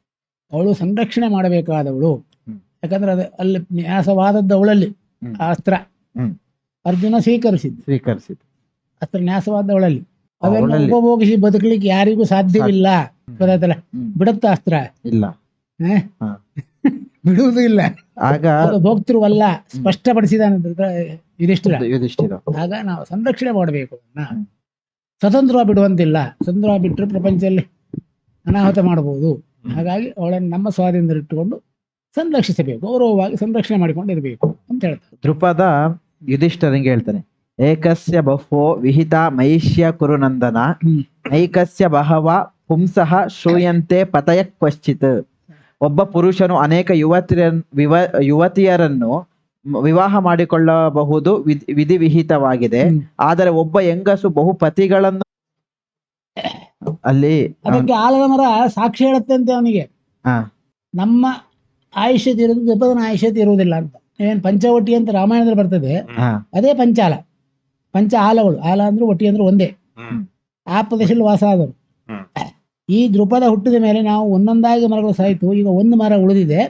ಅವಳು ಸಂರಕ್ಷಣೆ ಮಾಡಬೇಕಾದವಳು. ಯಾಕಂದ್ರೆ ಅದು ಅಲ್ಲಿ ನ್ಯಾಸವಾದದ್ದು ಅವಳಲ್ಲಿ. ಆ ಅಸ್ತ್ರ. ಅರ್ಜುನ ಸ್ವೀಕರಿಸಿದ್ದು. ಸ್ವೀಕರಿಸಿದ್ ಅಸ್ತ್ರ ನ್ಯಾಸವಾದವಳಲ್ಲಿ ಅದನ್ನು ಅವೆಲ್ಲ ಉಪಭೋಗಿಸಿ ಬದುಕಲಿಕ್ಕೆ ಯಾರಿಗೂ ಸಾಧ್ಯವಿಲ್ಲ. ಗೊತ್ತಾಯ್ತಲ್ಲ. ಬಿಡುತ್ತ ಅಸ್ತ್ರ? ಇಲ್ಲ. ಬಿಡುವುದು. ಇಲ್ಲ. ಆಗ ಅದು ಭೋಕ್ತೃವಲ್ಲ. ಸ್ಪಷ್ಟಪಡಿಸಿದಾನೆ ಯುಧಿಷ್ಠಿರ. ಯುಧಿಷ್ಠಿರ. ಆಗ ನಾವು ಸಂರಕ್ಷಣೆ ಮಾಡಬೇಕು. ಸ್ವತಂತ್ರ ಬಿಡುವಂತಿಲ್ಲ. ಸ್ವತಂತ್ರ ಬಿಟ್ಟರೆ ಪ್ರಪಂಚದಲ್ಲಿ ಅನಾಹುತ ಮಾಡಬಹುದು. ಹಾಗಾಗಿ ಅವಳನ್ನು ನಮ್ಮ ಸ್ವಾದಿಂದ ಇಟ್ಟುಕೊಂಡು ಸಂರಕ್ಷಿಸಬೇಕು ಗೌರವವಾಗಿ ಸಂರಕ್ಷಣೆ ಮಾಡಿಕೊಂಡಿರಬೇಕು ಅಂತ ಹೇಳ್ತಾರೆ. ದೃಪದ ಯುಧಿಷ್ಠರಂಗೆ ಹೇಳ್ತಾನೆ? ಏಕಸ್ಯ ಬಹೋ ವಿಹಿತ ಮಹಿಷ್ಯ ಕುರುನಂದನ ಏಕಸ್ಯ ಬಹವ ಪುಂಸಃ ಶ್ರೂಯಂತೆ ಪತಯ ಕ್ವಶ್ಚಿತ್. ಒಬ್ಬ ಪುರುಷನು ಅನೇಕ ಯುವತಿಯ ಯುವತಿಯರನ್ನು ವಿವಾಹ ಮಾಡಿಕೊಳ್ಳಬಹುದು ವಿಧಿ ವಿಧಿವಿಹಿತವಾಗಿದೆ. ಆದರೆ ಒಬ್ಬ ಹೆಂಗಸು ಬಹು ಪತಿಗಳನ್ನು ಅಲ್ಲಿ ಅದಕ್ಕೆ ಆಲದ ಮರ ಸಾಕ್ಷಿ ಹೇಳುತ್ತೆ ಅಂತೆ ಅವನಿಗೆ. ಹಾ. ನಮ್ಮ ಆಯುಷ್ಯ ತೀರೋದು ದ್ವಿಪದನ ಆಯುಷ್ಯತೆ ತೀರುವುದಿಲ್ಲ ಅಂತ. ಏನ್ ಪಂಚವಟಿ ಅಂತ ರಾಮಾಯಣದಲ್ಲಿ ಬರ್ತದೆ ಅದೇ ಪಂಚಾಲ. ಪಂಚ ಆಲಗಳು. ಆಲ ಅಂದ್ರೆ ಒಟ್ಟಿ ಅಂದ್ರೆ ಒಂದೇ. ಆ ಪ್ರದೇಶದಲ್ಲಿ ವಾಸ ಆದರು ಈ ದೃಪದ ಹುಟ್ಟಿದ ಮೇಲೆ ನಾವು ಒಂದೊಂದಾಗಿ ಮರಗಳು ಸಾಯ್ತು ಈಗ ಒಂದು ಮರ ಉಳಿದಿದೆ.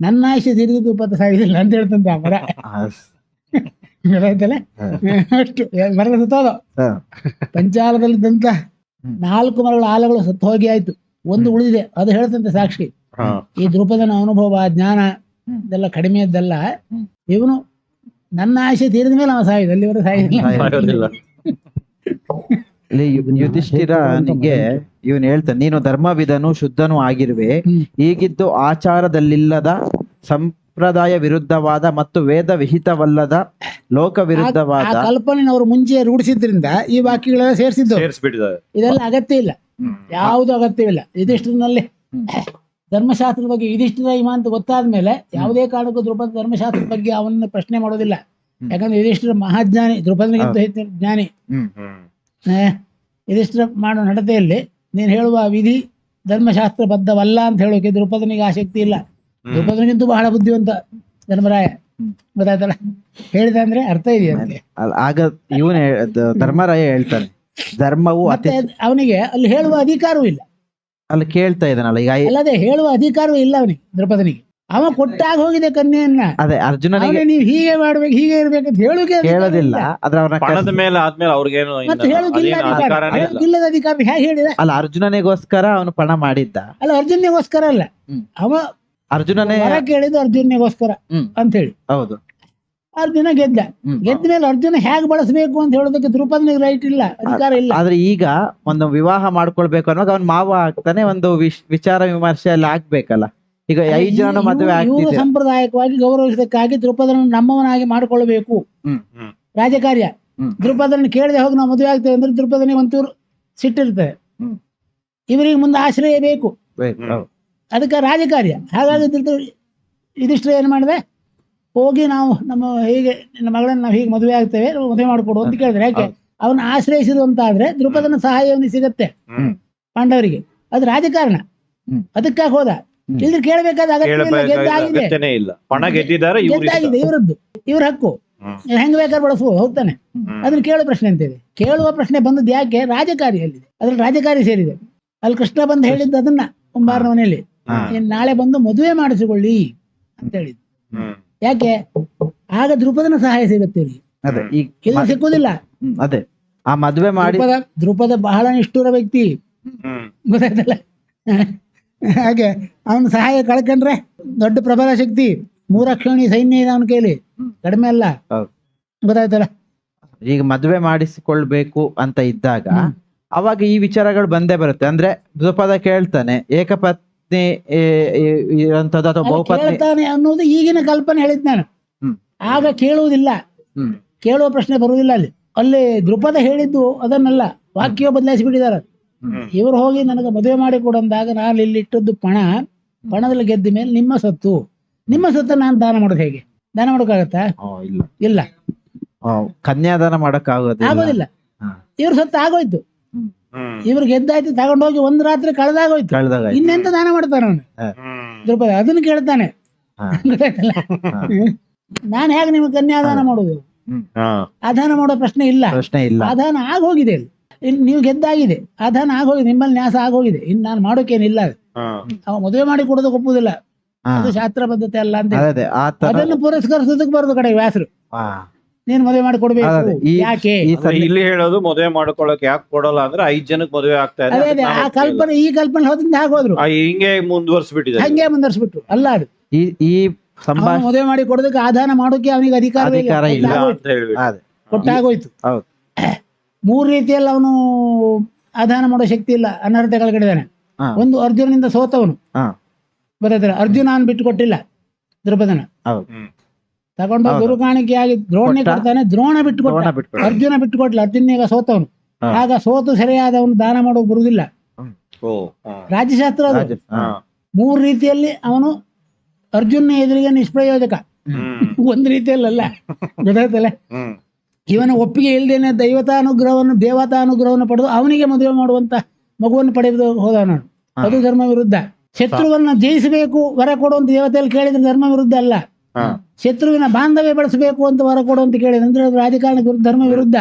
ನನ್ನ ಆಯುಷ್ಯ ದೀರ್ಘ ದೃಪದ ಸಾಯಿದಿಲ್ಲ ಅಂತ ಹೇಳ್ತಂತೆ ಆ ಮರ. ಗೊತ್ತಾಯ್ತಲ್ಲ? ಅಷ್ಟು. ಮರಗಳು ಸತ್ತೋದು? ಪಂಚಾಲದಲ್ಲಿ ನಾಲ್ಕು ಮರಗಳ ಆಲಗಳು ಸತ್ತು ಹೋಗಿ ಆಯ್ತು. ಒಂದು ಉಳಿದಿದೆ. ಅದು ಹೇಳ್ತಂತೆ ಸಾಕ್ಷಿ. ಈ ದೃಪದನ ಅನುಭವ ಜ್ಞಾನ ಇದೆಲ್ಲ ಕಡಿಮೆ ಇದ್ದಲ್ಲ ಇವನು ನನ್ನ ಆಸೆ ತೀರಿದ ಮೇಲೆ ಅವ ಸಾಯಿದ ಅಲ್ಲಿವರೆಗೆ ಸಾಯಿಲ್ಲ ಯುಧಿಷ್ಠಿರ ಇಲ್ಲಿ ಇವನ್ ಯುಧಿಷ್ಠಿರನಿಗೆ ಇವನು ಹೇಳ್ತಾನೆ ನೀನು ಧರ್ಮವಿದನು ಶುದ್ಧನು ಆಗಿರುವೆ. ಈಗಿದ್ದು ಆಚಾರದಲ್ಲಿಲ್ಲದ ಸಂಪ್ರದಾಯ ವಿರುದ್ಧವಾದ ಮತ್ತು ವೇದ ವಿಹಿತವಲ್ಲದ ಲೋಕ ಆ ವಿರುದ್ಧವಾದ. ಕಲ್ಪನೆ ಅವರು ಮುಂಚೆ ರೂಢಿಸಿದ್ರಿಂದ ಈ ವಾಕ್ಯಗಳೆಲ್ಲ ಸೇರಿಸಿದ್ದು. ಇದೆಲ್ಲ ಅಗತ್ಯ ಇಲ್ಲ. ಯಾವುದು ಅಗತ್ಯವಿಲ್ಲ. ಯುಧಿಷ್ಠಿರನಲ್ಲಿ ಧರ್ಮಶಾಸ್ತ್ರದ ಬಗ್ಗೆ ಯುಧಿಷ್ಠಿರ ಇಮ ಅಂತ ಗೊತ್ತಾದ ಮೇಲೆ ಯಾವುದೇ ಕಾರಣಕ್ಕೂ ದ್ರೌಪದಿ ಧರ್ಮಶಾಸ್ತ್ರದ ಬಗ್ಗೆ ಅವನನ್ನ ಪ್ರಶ್ನೆ ಮಾಡೋದಿಲ್ಲ. ಯಾಕಂದ್ರೆ ಯುಧಿಷ್ಠಿರ ಮಹಾಜ್ಞಾನಿ ದ್ರೌಪದಿಗಿಂತ ಹೆಚ್ಚಿನ ಜ್ಞಾನಿ. ಯುಧಿಷ್ಠಿರ ಮಾಡೋ ನಡತೆಯಲ್ಲಿ ನೀನು ಹೇಳುವ ವಿಧಿ ಧರ್ಮಶಾಸ್ತ್ರ ಬದ್ಧವಲ್ಲ ಅಂತ ಹೇಳೋಕೆ ದ್ರೌಪದನಿಗೆ ಆಸಕ್ತಿ ಇಲ್ಲ. ದ್ರೌಪದನಿಗಿಂತೂ ಬಹಳ ಬುದ್ಧಿವಂತ ಧರ್ಮರಾಯ. ಗೊತ್ತಾಯ್ತಲ್ಲ? ಹೇಳಿದ ಅಂದ್ರೆ ಅರ್ಥ ಇದೆಯಾ ಆಗ ಇವನು ಧರ್ಮರಾಯ ಹೇಳ್ತಾನೆ. ಧರ್ಮವು ಅವನಿಗೆ ಅಲ್ಲಿ ಹೇಳುವ ಅಧಿಕಾರವೂ ಇಲ್ಲ. ಅಲ್ಲಿ ಕೇಳ್ತಾ ಇದ್ದಾನಲ್ಲ ಈಗ ಐ- ಅಲ್ಲದೆ ಹೇಳುವ ಅಧಿಕಾರವೂ ಇಲ್ಲ ಅವನಿಗೆ ದ್ರೌಪದನಿಗೆ. ಅವ ಕೊಟ್ಟಾಗ ಹೋಗಿದೆ ಕನ್ಯೆಯನ್ನ. ಅದೇ ಅರ್ಜುನನಿಗೆ ಅವನಿಗೆ ನೀವು ಹೀಗೆ ಮಾಡ್ಬೇಕು ಹೀಗೆ ಇರ್ಬೇಕಂತ ಹೇಳುಕೆ ಅಧಿಕಾರ ಹೇಳೋದಿಲ್ಲ ಇಲ್ಲ. ಆದ್ರೆ ಪಣದ ಮೇಲೆ ಆದ್ಮೇಲೆ ಅವ್ರಿಗೇನು ಇನ್ನ ಮತ್ತೆ ಹೇಳುಕಿಲ್ಲ ಅದೇನು ಅಧಿಕಾರ. ಅಧಿಕಾರನೇ ಇಲ್ಲ. ಇಲ್ಲದ ಅಧಿಕಾರ ಹೇಗೆ ಹೇಳಿದ? ಅಲ್ಲ ಅರ್ಜುನನಿಗೋಸ್ಕರ ಅವನು ಪಣ ಮಾಡಿದ್ದ. ಅಲ್ಲ ಅರ್ಜುನಿಗೋಸ್ಕರ ಅಲ್ಲ. ಹ್ಮ್. ಅವ ಅರ್ಜುನನೇ ವರ ಕೇಳಿದ್ದು ಅರ್ಜುನಿಗೋಸ್ಕರ ಹ್ಮ್. ಅಂತ ಹೇಳಿ. ಹೌದು. ಅರ್ಜುನ ಗೆದ್ದ. ಗೆದ್ದ ಮೇಲೆ ಅರ್ಜುನ ಹೇಗೆ ಬಳಸಬೇಕು ಅಂತ ಹೇಳೋದಕ್ಕೆ ದ್ರೌಪದಿನಿಗೆ ರೈಟ್ ಇಲ್ಲ ಅಧಿಕಾರ ಇಲ್ಲ. ಆದ್ರೆ ಈಗ ಒಂದು ವಿವಾಹ ಮಾಡ್ಕೊಳ್ಬೇಕು ಅನ್ನೋದು ಅವ್ನ ಮಾವ ಆಗ್ತಾನೆ ಒಂದು ವಿಚಾರ ವಿಮರ್ಶೆ ಎಲ್ಲ ಆಗ್ಬೇಕಲ್ಲ. ಈಗ ಐದು ಜನ ಮದುವೆ ಇವರು ಆಗ್ತಿದೆ. ಸಾಂಪ್ರದಾಯಿಕವಾಗಿ ಗೌರವಿಸೋದಕ್ಕಾಗಿ ದ್ರೌಪದನ ನಮ್ಮವನಾಗಿ ಮಾಡ್ಕೊಳ್ಬೇಕು. ರಾಜಕಾರ್ಯ. ದ್ರೌಪದನ ಕೇಳದೆ ಹೋಗಿ ನಾವು ಮದುವೆ ಆಗ್ತೇವೆ ಅಂದ್ರೆ ದ್ರೌಪದನಿಗೆ ಒಂಚೂರು ಸಿಟ್ಟಿರ್ತದೆ. ಇವರಿಗೆ ಮುಂದೆ ಆಶ್ರಯ ಬೇಕು. ಅದಕ್ಕೆ ರಾಜಕಾರ್ಯ. ಹಾಗಾಗಿ ಇದಿಷ್ಟು ಏನ್ ಮಾಡಿದೆ? ಹೋಗಿ ನಾವು ನಮ್ಮ ಹೀಗೆ ನಿನ್ನ ಮಗಳನ್ನ ನಾವು ಹೀಗೆ ಮದುವೆ ಆಗ್ತೇವೆ ಮದುವೆ ಮಾಡಿಕೊಡು ಅಂತ ಕೇಳಿದ್ರೆ ಯಾಕೆ. ಅವನ್ನ ಆಶ್ರಯಿಸಿದ್ರು ಅಂತ ಆದ್ರೆ ದ್ರುಪದನ ಸಹಾಯ ಅವನಿಗೆ ಸಿಗತ್ತೆ. ಪಾಂಡವರಿಗೆ. ಅದು ರಾಜಕಾರಣ. ಅದಕ್ಕಾಗಿ ಹೋದ. ಇಲ್ಲಿ ಕೇಳಬೇಕಾದ ಅಗತ್ಯ ಇಲ್ಲ ಪಣ ಗೆದ್ದಿದ್ದಾರೆ. ಗೆದ್ದಾಗಿದೆ ಇವರದ್ದು. ಇವ್ರ ಹಕ್ಕು. ಹೆಂಗ್ ಬೇಕಾದ್ರೆ ಬಳಸುವ ಹೋಗ್ತಾನೆ. ಅದನ್ನ ಕೇಳೋ ಪ್ರಶ್ನೆ ಹೇಳಿ ಕೇಳುವ ಪ್ರಶ್ನೆ ಬಂದದ್ದು ಯಾಕೆ? ರಾಜಕಾರಿಯಲ್ಲಿದೆ. ಅದ್ರಲ್ಲಿ ರಾಜಕಾರಿ ಸೇರಿದೆ. ಅಲ್ಲಿ ಕೃಷ್ಣ ಬಂದು ಹೇಳಿದ್ದು ಅದನ್ನ ಕುಂಬಾರನ ಮನೆಯಲ್ಲಿ. ನಾಳೆ ಬಂದು ಮದುವೆ ಮಾಡಿಸಿಕೊಳ್ಳಿ ಅಂತ ಹೇಳಿದ್ದು. ಹ್ಮ್. ಯಾಕೆ? ಆಗ ದ್ರುಪದನ ಸಹಾಯ ಸಿಗುತ್ತೆ ಅದೇ ಈಗ ಸಿಕ್ಕುದಿಲ್ಲ ಅದೇ ಆ ಮದ್ವೆ ಮಾಡಿ ದ್ರುಪದ ದ್ರುಪದ ಬಹಳ ನಿಷ್ಠುರ ವ್ಯಕ್ತಿ. ಗೊತ್ತಾಯ್ತಲ್ಲ? ಹಾಗೆ ಅವನ ಸಹಾಯ ಕಳ್ಕೊಂಡ್ರೆ ದೊಡ್ಡ ಪ್ರಬಲ ಶಕ್ತಿ. ಮೂರಕ್ಷಣಿ ಸೈನ್ಯ ಇದೆ ಅವನ ಕೈಲಿ. ಕಡಿಮೆ ಅಲ್ಲ. ಹೌದು. ಗೊತ್ತಾಯ್ತಲ್ಲ? ಈಗ ಮದ್ವೆ ಮಾಡಿಸಿಕೊಳ್ಬೇಕು ಅಂತ ಇದ್ದಾಗ. ಅವಾಗ ಈ ವಿಚಾರಗಳು ಬಂದೇ ಬರುತ್ತೆ. ಅಂದ್ರೆ ದ್ರುಪದ ಕೇಳ್ತಾನೆ ಏಕಪತ್ನಿ ಅಥವಾ ಬಹುಪತ್ನಿ ಕೇಳ್ತಾನೆ ಅನ್ನೋದು ಈಗಿನ ಕಲ್ಪನೆ ಹೇಳಿದ್ ನಾನು. ಆಗ ಕೇಳುವುದಿಲ್ಲ. ಕೇಳುವ ಪ್ರಶ್ನೆ ಬರುವುದಿಲ್ಲ ಅಲ್ಲಿ. ಅಲ್ಲಿ ದೃಪದ ಹೇಳಿದ್ದು ಅದನ್ನಲ್ಲ ವಾಕ್ಯ ಬದಲಾಯಿಸಿಬಿಟ್ಟಿದ್ದಾರೆ ಬಿಟ್ಟಿದ್ದಾರೆ ಇವರು ಹೋಗಿ ನನಗೆ ಮದುವೆ ಮಾಡಿ ಕೊಡಂದಾಗ ನಾನು ಇಲ್ಲಿ ಇಟ್ಟದ್ದು ಪಣ. ಪಣದಲ್ಲಿ ಗೆದ್ದ ಮೇಲೆ ನಿಮ್ಮ ಸತ್ತು. ನಿಮ್ಮ ಸತ್ತು ನಾನು ದಾನ ಮಾಡೋದು ಹೇಗೆ? ದಾನ ಮಾಡೋಕ್ಕಾಗತ್ತಾ? ಇಲ್ಲ. ಇಲ್ಲ. ಕನ್ಯಾದಾನ ಮಾಡಕ್ ಆಗೋದಿಲ್ಲ. ಇವ್ರ ಸತ್ತು ಆಗೋಯ್ತು. ಹ್ಮ್. ಇವ್ರು ಗೆದ್ದಾಯ್ತು ತಗೊಂಡೋಗಿ ಒಂದ್ ರಾತ್ರಿ ಕಳೆದಾಗ ಹೋಯ್ತು ಇನ್ನೆಂತ ದಾನ ಮಾಡ್ತಾನ ಅವನು. ದ್ರುಪದ ಅದನ್ನ ಕೇಳ್ತಾನೆ. ಗೊತ್ತಾಯ್ತಲ್ಲ? ಹಾ. ನಾನು ಹೇಗೆ ನಿಮ್ಗೆ ಕನ್ಯಾದಾನ ಮಾಡುದು ಹಾ. ಆದಾನ ಮಾಡೋ ಪ್ರಶ್ನೆ ಇಲ್ಲ. ಪ್ರಶ್ನೆ ಇಲ್ಲ. ಆದಾನ ಆಗೋಗಿದೆ. ಅಲ್ಲಿ ಇನ್ ನೀವು ಗೆದ್ದಾಗಿದೆ. ಆದಾನ ಆಗೋಗಿದೆ. ನಿಮ್ಮಲ್ಲಿ ನ್ಯಾಸ ಆಗೋಗಿದೆ. ಇನ್ ನಾನು ಮಾಡೋಕೇನಿಲ್ಲ. ಅದು. ಅವ ಮದುವೆ ಮಾಡಿ ಕೊಡೋದಕ್ಕೆ ಒಪ್ಪುದಿಲ್ಲ. ಹಾ. ಅದು ಶಾಸ್ತ್ರ ಪದ್ಧತಿ ಅಲ್ಲ ಅಂತ ಅದೇ ಅದೇ ಆ ತರ ಅದನ್ನು ಪುರಸ್ಕರಿಸೋದಕ್ಕೆ ಬರೋದು ಕಡೆ ವ್ಯಾಸರು. ಹಾ. ನೀನು ಮದುವೆ ಮಾಡಿಕೊಡ್ಬೇಕು ಈ- ಯಾಕೆ ಈ ಸನ್ನಿ- ಇಲ್ಲಿ ಹೇಳೋದು ಮದುವೆ ಮಾಡ್ಕೊಳಕ್ ಯಾಕೆ ಕೊಡಲ್ಲ ಅಂದ್ರೆ ಐದ್ ಜನಕ್ಕೆ ಮದುವೆ ಆಗ್ತಾ ಇದೆ ಅದೇ ಅದೇ ಅದಕ್ಕೆ ಆ ನಾವು ಕಲ್ಪನೆ ಈ ಕಲ್ಪನೆ ಹೋದಿಂದ ಹೋದ್ರು ಆ, ಹಿಂಗೆ ಮುಂದುವರ್ಸ್ಬಿಟ್ಟಿದೆ ಹಂಗೆ ಮುಂದರ್ಸ್ಬಿಟ್ರು ಅಲ್ಲ ಅದು ಈ ಈ ಅವನು ಸಂಭಾಷಣೆ ಮದುವೆ ಮಾಡಿ ಕೊಡೋದಕ್ಕೆ ಆದಾನ ಮಾಡೋಕೆ ಅವನಿಗೆ ಅಧಿಕಾರ ಅಧಿಕಾರ ಇಲ್ಲ. ಇಲ್ಲ ಆಗೋಯ್ತು. ಅಂತ ಹೇಳ್ಬಿಟ್ಟು ಅದೇ ಕೊಟ್ಟಾಗೋಯ್ತು ಹೌದು. ಮೂರು ರೀತಿಯಲ್ಲಿ ಅವನು ಆದಾನ ಮಾಡೋ ಶಕ್ತಿ ಇಲ್ಲ ಅನರ್ಹತೆ ಕಳ್ಕೊಂಡಿದ್ದಾನೆ ಹಾ. ಒಂದು ಅರ್ಜುನಿಂದ ಸೋತವನು ಹಾ. ಅರ್ಜುನ ಅನ್ ಬಿಟ್ಟು ಕೊಟ್ಟಿಲ್ಲ ದೃಪದನ ಹೌದು. ಹ್ಮ್. ತಗೊಂಡು. ಗುರು ಕಾಣಿಕೆಯಾಗಿ ದ್ರೋಣಿ. ಕೊಡ್ತಾನೆ ದ್ರೋಣ ಬಿಟ್ಟು ಕೊಟ್ಟ ಅರ್ಜುನ ಬಿಟ್ಟು ಕೊಟ್ಲ ಅರ್ಜುನ ಈಗ ಸೋತವನು. ಆಗ ಸೋತು ಸರಿಯಾದವನು ದಾನ ಮಾಡೋಕ್ ಬರುವುದಿಲ್ಲ. ರಾಜ್ಯಶಾಸ್ತ್ರ. ಮೂರು ರೀತಿಯಲ್ಲಿ ಅವನು ಅರ್ಜುನ ಎದುರಿಗೆ ನಿಷ್ಪ್ರಯೋಜಕ. ಒಂದ್ ರೀತಿಯಲ್ಲ ಗೊತ್ತಾಯ್ತಲ್ಲ. ಇವನ ಒಪ್ಪಿಗೆ ಇಲ್ದೇನೆ ದೈವತಾನುಗ್ರಹವನ್ನು ದೇವತಾನುಗ್ರಹವನ್ನು ಪಡೆದು ಅವನಿಗೆ ಮದುವೆ ಮಾಡುವಂತ ಮಗುವನ್ನು ಪಡೆದು ಹೋದ ನಾನು ಅದು ಧರ್ಮ ವಿರುದ್ಧ ಶತ್ರುವನ್ನ ಜಯಿಸಬೇಕು ವರ ಕೊಡುವಂತ ದೇವತೆಯಲ್ಲಿ ಕೇಳಿದ್ರೆ ಧರ್ಮ ವಿರುದ್ಧ ಅಲ್ಲ. ಶತ್ರುವಿನ ಬಾಂಧವ್ಯ ಬೆಳೆಸಬೇಕು ಅಂತ ವರ ಕೊಡು ಅಂತ ಕೇಳಿದ. ಅಂದ್ರೆ ಅದು ರಾಜಕಾರಣ ವಿರುದ್ಧ ಧರ್ಮ ವಿರುದ್ಧ.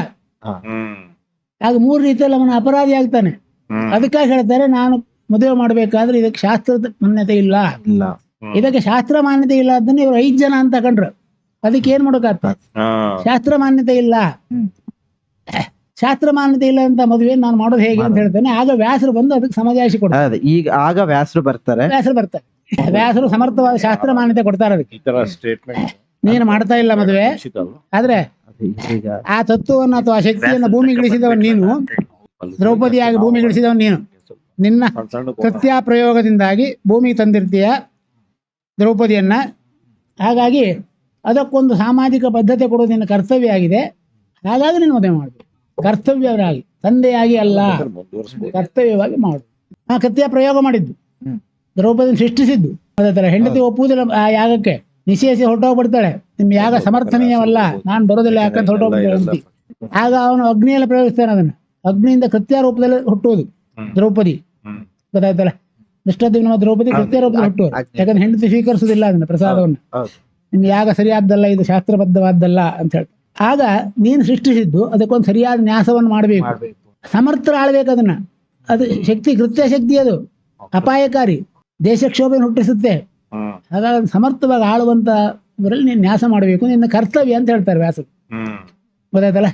ಆಗ ಮೂರು ರೀತಿಯಲ್ಲಿ ಅವನ ಅಪರಾಧಿ ಆಗ್ತಾನೆ. ಅದಕ್ಕಾಗಿ ಹೇಳ್ತಾರೆ ನಾನು ಮದುವೆ ಮಾಡಬೇಕಾದ್ರೆ ಇದಕ್ಕೆ ಶಾಸ್ತ್ರದ ಮಾನ್ಯತೆ ಇಲ್ಲ. ಇಲ್ಲ. ಇದಕ್ಕೆ ಶಾಸ್ತ್ರ ಮಾನ್ಯತೆ ಇಲ್ಲ ಅದನ್ನ ಇವ್ರು ಐದ್ ಜನ ಅಂತ ಕಂಡ್ರು. ಅದಕ್ಕೆ ಏನ್ ಮಾಡೋಕಾಗ್ತದೆ? ಹಾ. ಶಾಸ್ತ್ರ ಮಾನ್ಯತೆ ಇಲ್ಲ. ಶಾಸ್ತ್ರ ಮಾನ್ಯತೆ ಇಲ್ಲ ಅಂತ ಮದುವೆ ನಾನು ಮಾಡೋದು ಹೇಗೆ ಅಂತ ಹೇಳ್ತೇನೆ. ಆಗ ವ್ಯಾಸರು ಬಂದು ಅದಕ್ಕೆ ಸಮಜಾಯಿಸಿ ಕೊಡ್ತಾರೆ. ಅದೇ ಈಗ ಆಗ ವ್ಯಾಸರು ಬರ್ತಾರೆ. ವ್ಯಾಸರು ಬರ್ತಾರೆ. ವ್ಯಾಸರು ಸಮರ್ಥವಾದ ಶಾಸ್ತ್ರ ಮಾನ್ಯತೆ ಕೊಡ್ತಾರೆ ಅದಕ್ಕೆ. ನೀನು ಮಾಡ್ತಾ ಇಲ್ಲ ಮದುವೆ. ಆದ್ರೆ ಆ ತತ್ವವನ್ನು ಅಥವಾ ಆ ಶಕ್ತಿಯನ್ನು ಭೂಮಿಗಿಳಿಸಿದವನು ನೀನು ದ್ರೌಪದಿಯಾಗಿ ಭೂಮಿಗಿಳಿಸಿದವನು ನೀನು. ನಿನ್ನ ಕೃತ್ಯ ಪ್ರಯೋಗದಿಂದಾಗಿ ಭೂಮಿಗೆ ತಂದಿರ್ತೀಯ ದ್ರೌಪದಿಯನ್ನ. ಹಾಗಾಗಿ ಅದಕ್ಕೊಂದು ಸಾಮಾಜಿಕ ಬದ್ಧತೆ ಕೊಡೋದು ನಿನ್ನ ಕರ್ತವ್ಯ ಆಗಿದೆ. ಹಾಗಾಗಿ ನೀನು ಮದುವೆ ಮಾಡಬೇಕು. ಕರ್ತವ್ಯವರಾಗಿ ತಂದೆಯಾಗಿ ಅಲ್ಲ. ಕರ್ತವ್ಯವಾಗಿ ಮಾಡು. ಆ ಕೃತ್ಯ ಪ್ರಯೋಗ ಮಾಡಿದ್ದು. ದ್ರೌಪದಿ ಸೃಷ್ಟಿಸಿದ್ದು. ಅದೇ ತರ ಹೆಂಡತಿ ಒಪ್ಪುವುದಿಲ್ಲ ಆ ಯಾಗಕ್ಕೆ. ನಿಶೇಸಿ ಹೊರಟೋಗ್ಬಿಡ್ತಾಳೆ. ನಿಮ್ ಯಾಗ ಸಮರ್ಥನೀಯವಲ್ಲ. ನಾನ್ ಬರೋದಿಲ್ಲ ಯಾಕಂತ ಹೊರಟೋಗ್ಬಿಡ್ತಾಳೆ ಅಂತ ಆಗ ಅವನು ಅಗ್ನಿಯಲ್ಲಿ ಪ್ರಯೋಗಿಸ್ತಾನೆ ಅದನ್ನ. ಅಗ್ನಿಯಿಂದ ಕೃತ್ಯ ರೂಪದಲ್ಲಿ ಹುಟ್ಟುವುದು ದ್ರೌಪದಿ. ಗೊತ್ತಾಯ್ತಲ್ಲ? ನಮ್ಮ ದ್ರೌಪದಿ ಕೃತ್ಯ ರೂಪದಲ್ಲಿ ಹುಟ್ಟುವುದು. ಯಾಕಂದ್ರೆ ಹೆಂಡತಿ ಸ್ವೀಕರಿಸುದಿಲ್ಲ ಅದನ್ನ ಪ್ರಸಾದವನ್ನು. ನಿಮ್ ಯಾಗ ಸರಿಯಾದ್ದಲ್ಲ ಇದು ಶಾಸ್ತ್ರಬದ್ಧವಾದ್ದಲ್ಲ ಅಂತ ಹೇಳಿ ಆಗ ನೀನು ಸೃಷ್ಟಿಸಿದ್ದು ಅದಕ್ಕೊಂದು ಸರಿಯಾದ ನ್ಯಾಸವನ್ನು ಮಾಡಬೇಕು. ಮಾಡ್ಬೇಕು. ಸಮರ್ಥರು ಆಳ್ಬೇಕು ಅದನ್ನ. ಅದು ಶಕ್ತಿ ಕೃತ್ಯ ಶಕ್ತಿ ಅದು. ಅಪಾಯಕಾರಿ. ದೇಶಕ್ಷೋಭೆ ಹುಟ್ಟಿಸುತ್ತೆ. ಹ್ಮ್. ಹಾಗಾಗಿ ಸಮರ್ಥವಾಗಿ ಆಳುವಂತ ಇದರಲ್ಲಿ ನೀನು ನ್ಯಾಸ ಮಾಡಬೇಕು. ನಿನ್ನ ಕರ್ತವ್ಯ ಅಂತ ಹೇಳ್ತಾರೆ ವ್ಯಾಸರು. ಗೊತ್ತಾಯ್ತಲ್ಲ?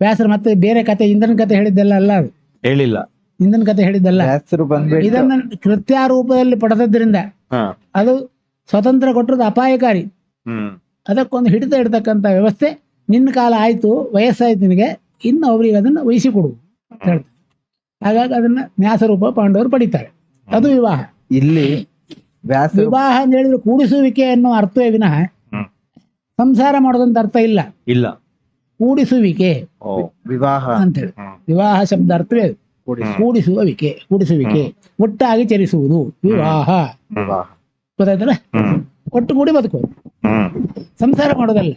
ವ್ಯಾಸರು ಮತ್ತೆ ಬೇರೆ ಕತೆ ಇಂದ್ರನ ಕತೆ ಹೇಳಿದ್ದೆಲ್ಲ ಅಲ್ಲ ಅದು. ಹೇಳಿಲ್ಲ. ಇಂದ್ರನ ಕತೆ ಹೇಳಿದ್ದಲ್ಲ? ಇದನ್ನ ಕೃತ್ಯಾರೂಪದಲ್ಲಿ ಪಡೆದದ್ರಿಂದ. ಅದು ಸ್ವತಂತ್ರ ಕೊಟ್ಟದ್ದು ಅಪಾಯಕಾರಿ. ಅದಕ್ಕೊಂದು ಹಿಡಿತ ಇಡ್ತಕ್ಕಂತ ವ್ಯವಸ್ಥೆ. ನಿನ್ನ ಕಾಲ ಆಯ್ತು ವಯಸ್ಸಾಯ್ತು ನಿನಗೆ. ಇನ್ನು ಅವರಿಗೆ ಅದನ್ನ ವಹಿಸಿಕೊಡು ಅಂತ ಹೇಳ್ತಾರೆ. ಹಾಗಾಗಿ ಅದನ್ನ ನ್ಯಾಸರೂಪ ಪಾಂಡವರು ಪಡಿತಾರೆ. ಅದು ವಿವಾಹ. ಇಲ್ಲಿ ವ್ಯಾಸ ವಿವಾಹ ಅಂತ ಹೇಳಿದ್ರೆ ಕೂಡಿಸುವಿಕೆ ಅನ್ನೋ ಅರ್ಥವೇ ವಿನಃ. ಸಂಸಾರ ಮಾಡೋದಂತ ಅರ್ಥ ಇಲ್ಲ. ಇಲ್ಲ. ಕೂಡಿಸುವಿಕೆ. ಓ. ವಿವಾಹ. ಅಂತ ಹೇಳಿ. ವಿವಾಹ ಶಬ್ದ ಅರ್ಥವೇ ಕೂಡಿಸುವಿಕೆ. ಕೂಡಿಸುವಿಕೆ ಒಟ್ಟಾಗಿ ಚರಿಸುವುದು. ವಿವಾಹ. ವಿವಾಹ ಗೊತ್ತಾಯ್ತಲ್ಲ? ಒಟ್ಟು ಕೂಡಿ ಬದುಕೋದು ಸಂಸಾರ ಮಾಡೋದಲ್ಲ.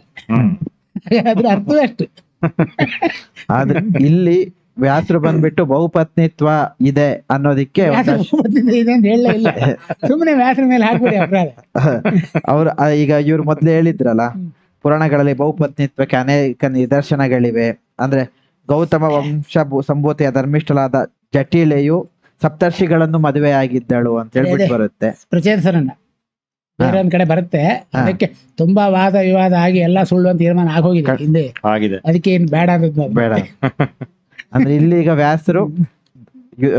ಅದ್ರ ಅರ್ಥವೇ ಅಷ್ಟು. ಆದ್ರೆ ಇಲ್ಲಿ ವ್ಯಾಸರು ಬಂದ್ಬಿಟ್ಟು ಬಹುಪತ್ನಿತ್ವ ಇದೆ ಅನ್ನೋದಿಕ್ಕೆ ಸುಮ್ಮನೆ ವ್ಯಾಸರ ಮೇಲೆ ಹಾಕ್ಬಿಡಿ ಅಪರಾಧ. ಅವ್ರು ಈಗ ಇವ್ರು ಮೊದ್ಲು ಹೇಳಿದ್ರಲ್ಲ ಪುರಾಣಗಳಲ್ಲಿ ಬಹುಪತ್ನಿತ್ವಕ್ಕೆ ಅನೇಕ ನಿದರ್ಶನಗಳಿವೆ. ಅಂದ್ರೆ ಗೌತಮ ವಂಶ ಸಂಭೂತಿಯ ಧರ್ಮಿಷ್ಠಲಾದ ಜಟಿಲೆಯು ಸಪ್ತರ್ಷಿಗಳನ್ನು ಮದುವೆಯಾಗಿದ್ದಳು ಅಂತ ಹೇಳ್ಬಿಟ್ಟು ಬರುತ್ತೆ. ಪ್ರಚೇತಸನನ್ನ ಬೇರೆ ಒಂದ್ ಕಡೆ ಬರುತ್ತೆ. ಅದಕ್ಕೆ ತುಂಬಾ ವಾದ ವಿವಾದ ಆಗಿ ಎಲ್ಲ ಸುಳ್ಳು ಅಂತ ತೀರ್ಮಾನ ಆಗೋಗಿದೆ ಹಿಂದೆ. ಅದಕ್ಕೆ ಏನ್ ಬೇಡ ಅಂತ ಬೇಡ. ಅಂದ್ರೆ ಇಲ್ಲಿ ಈಗ ವ್ಯಾಸರು ಯು-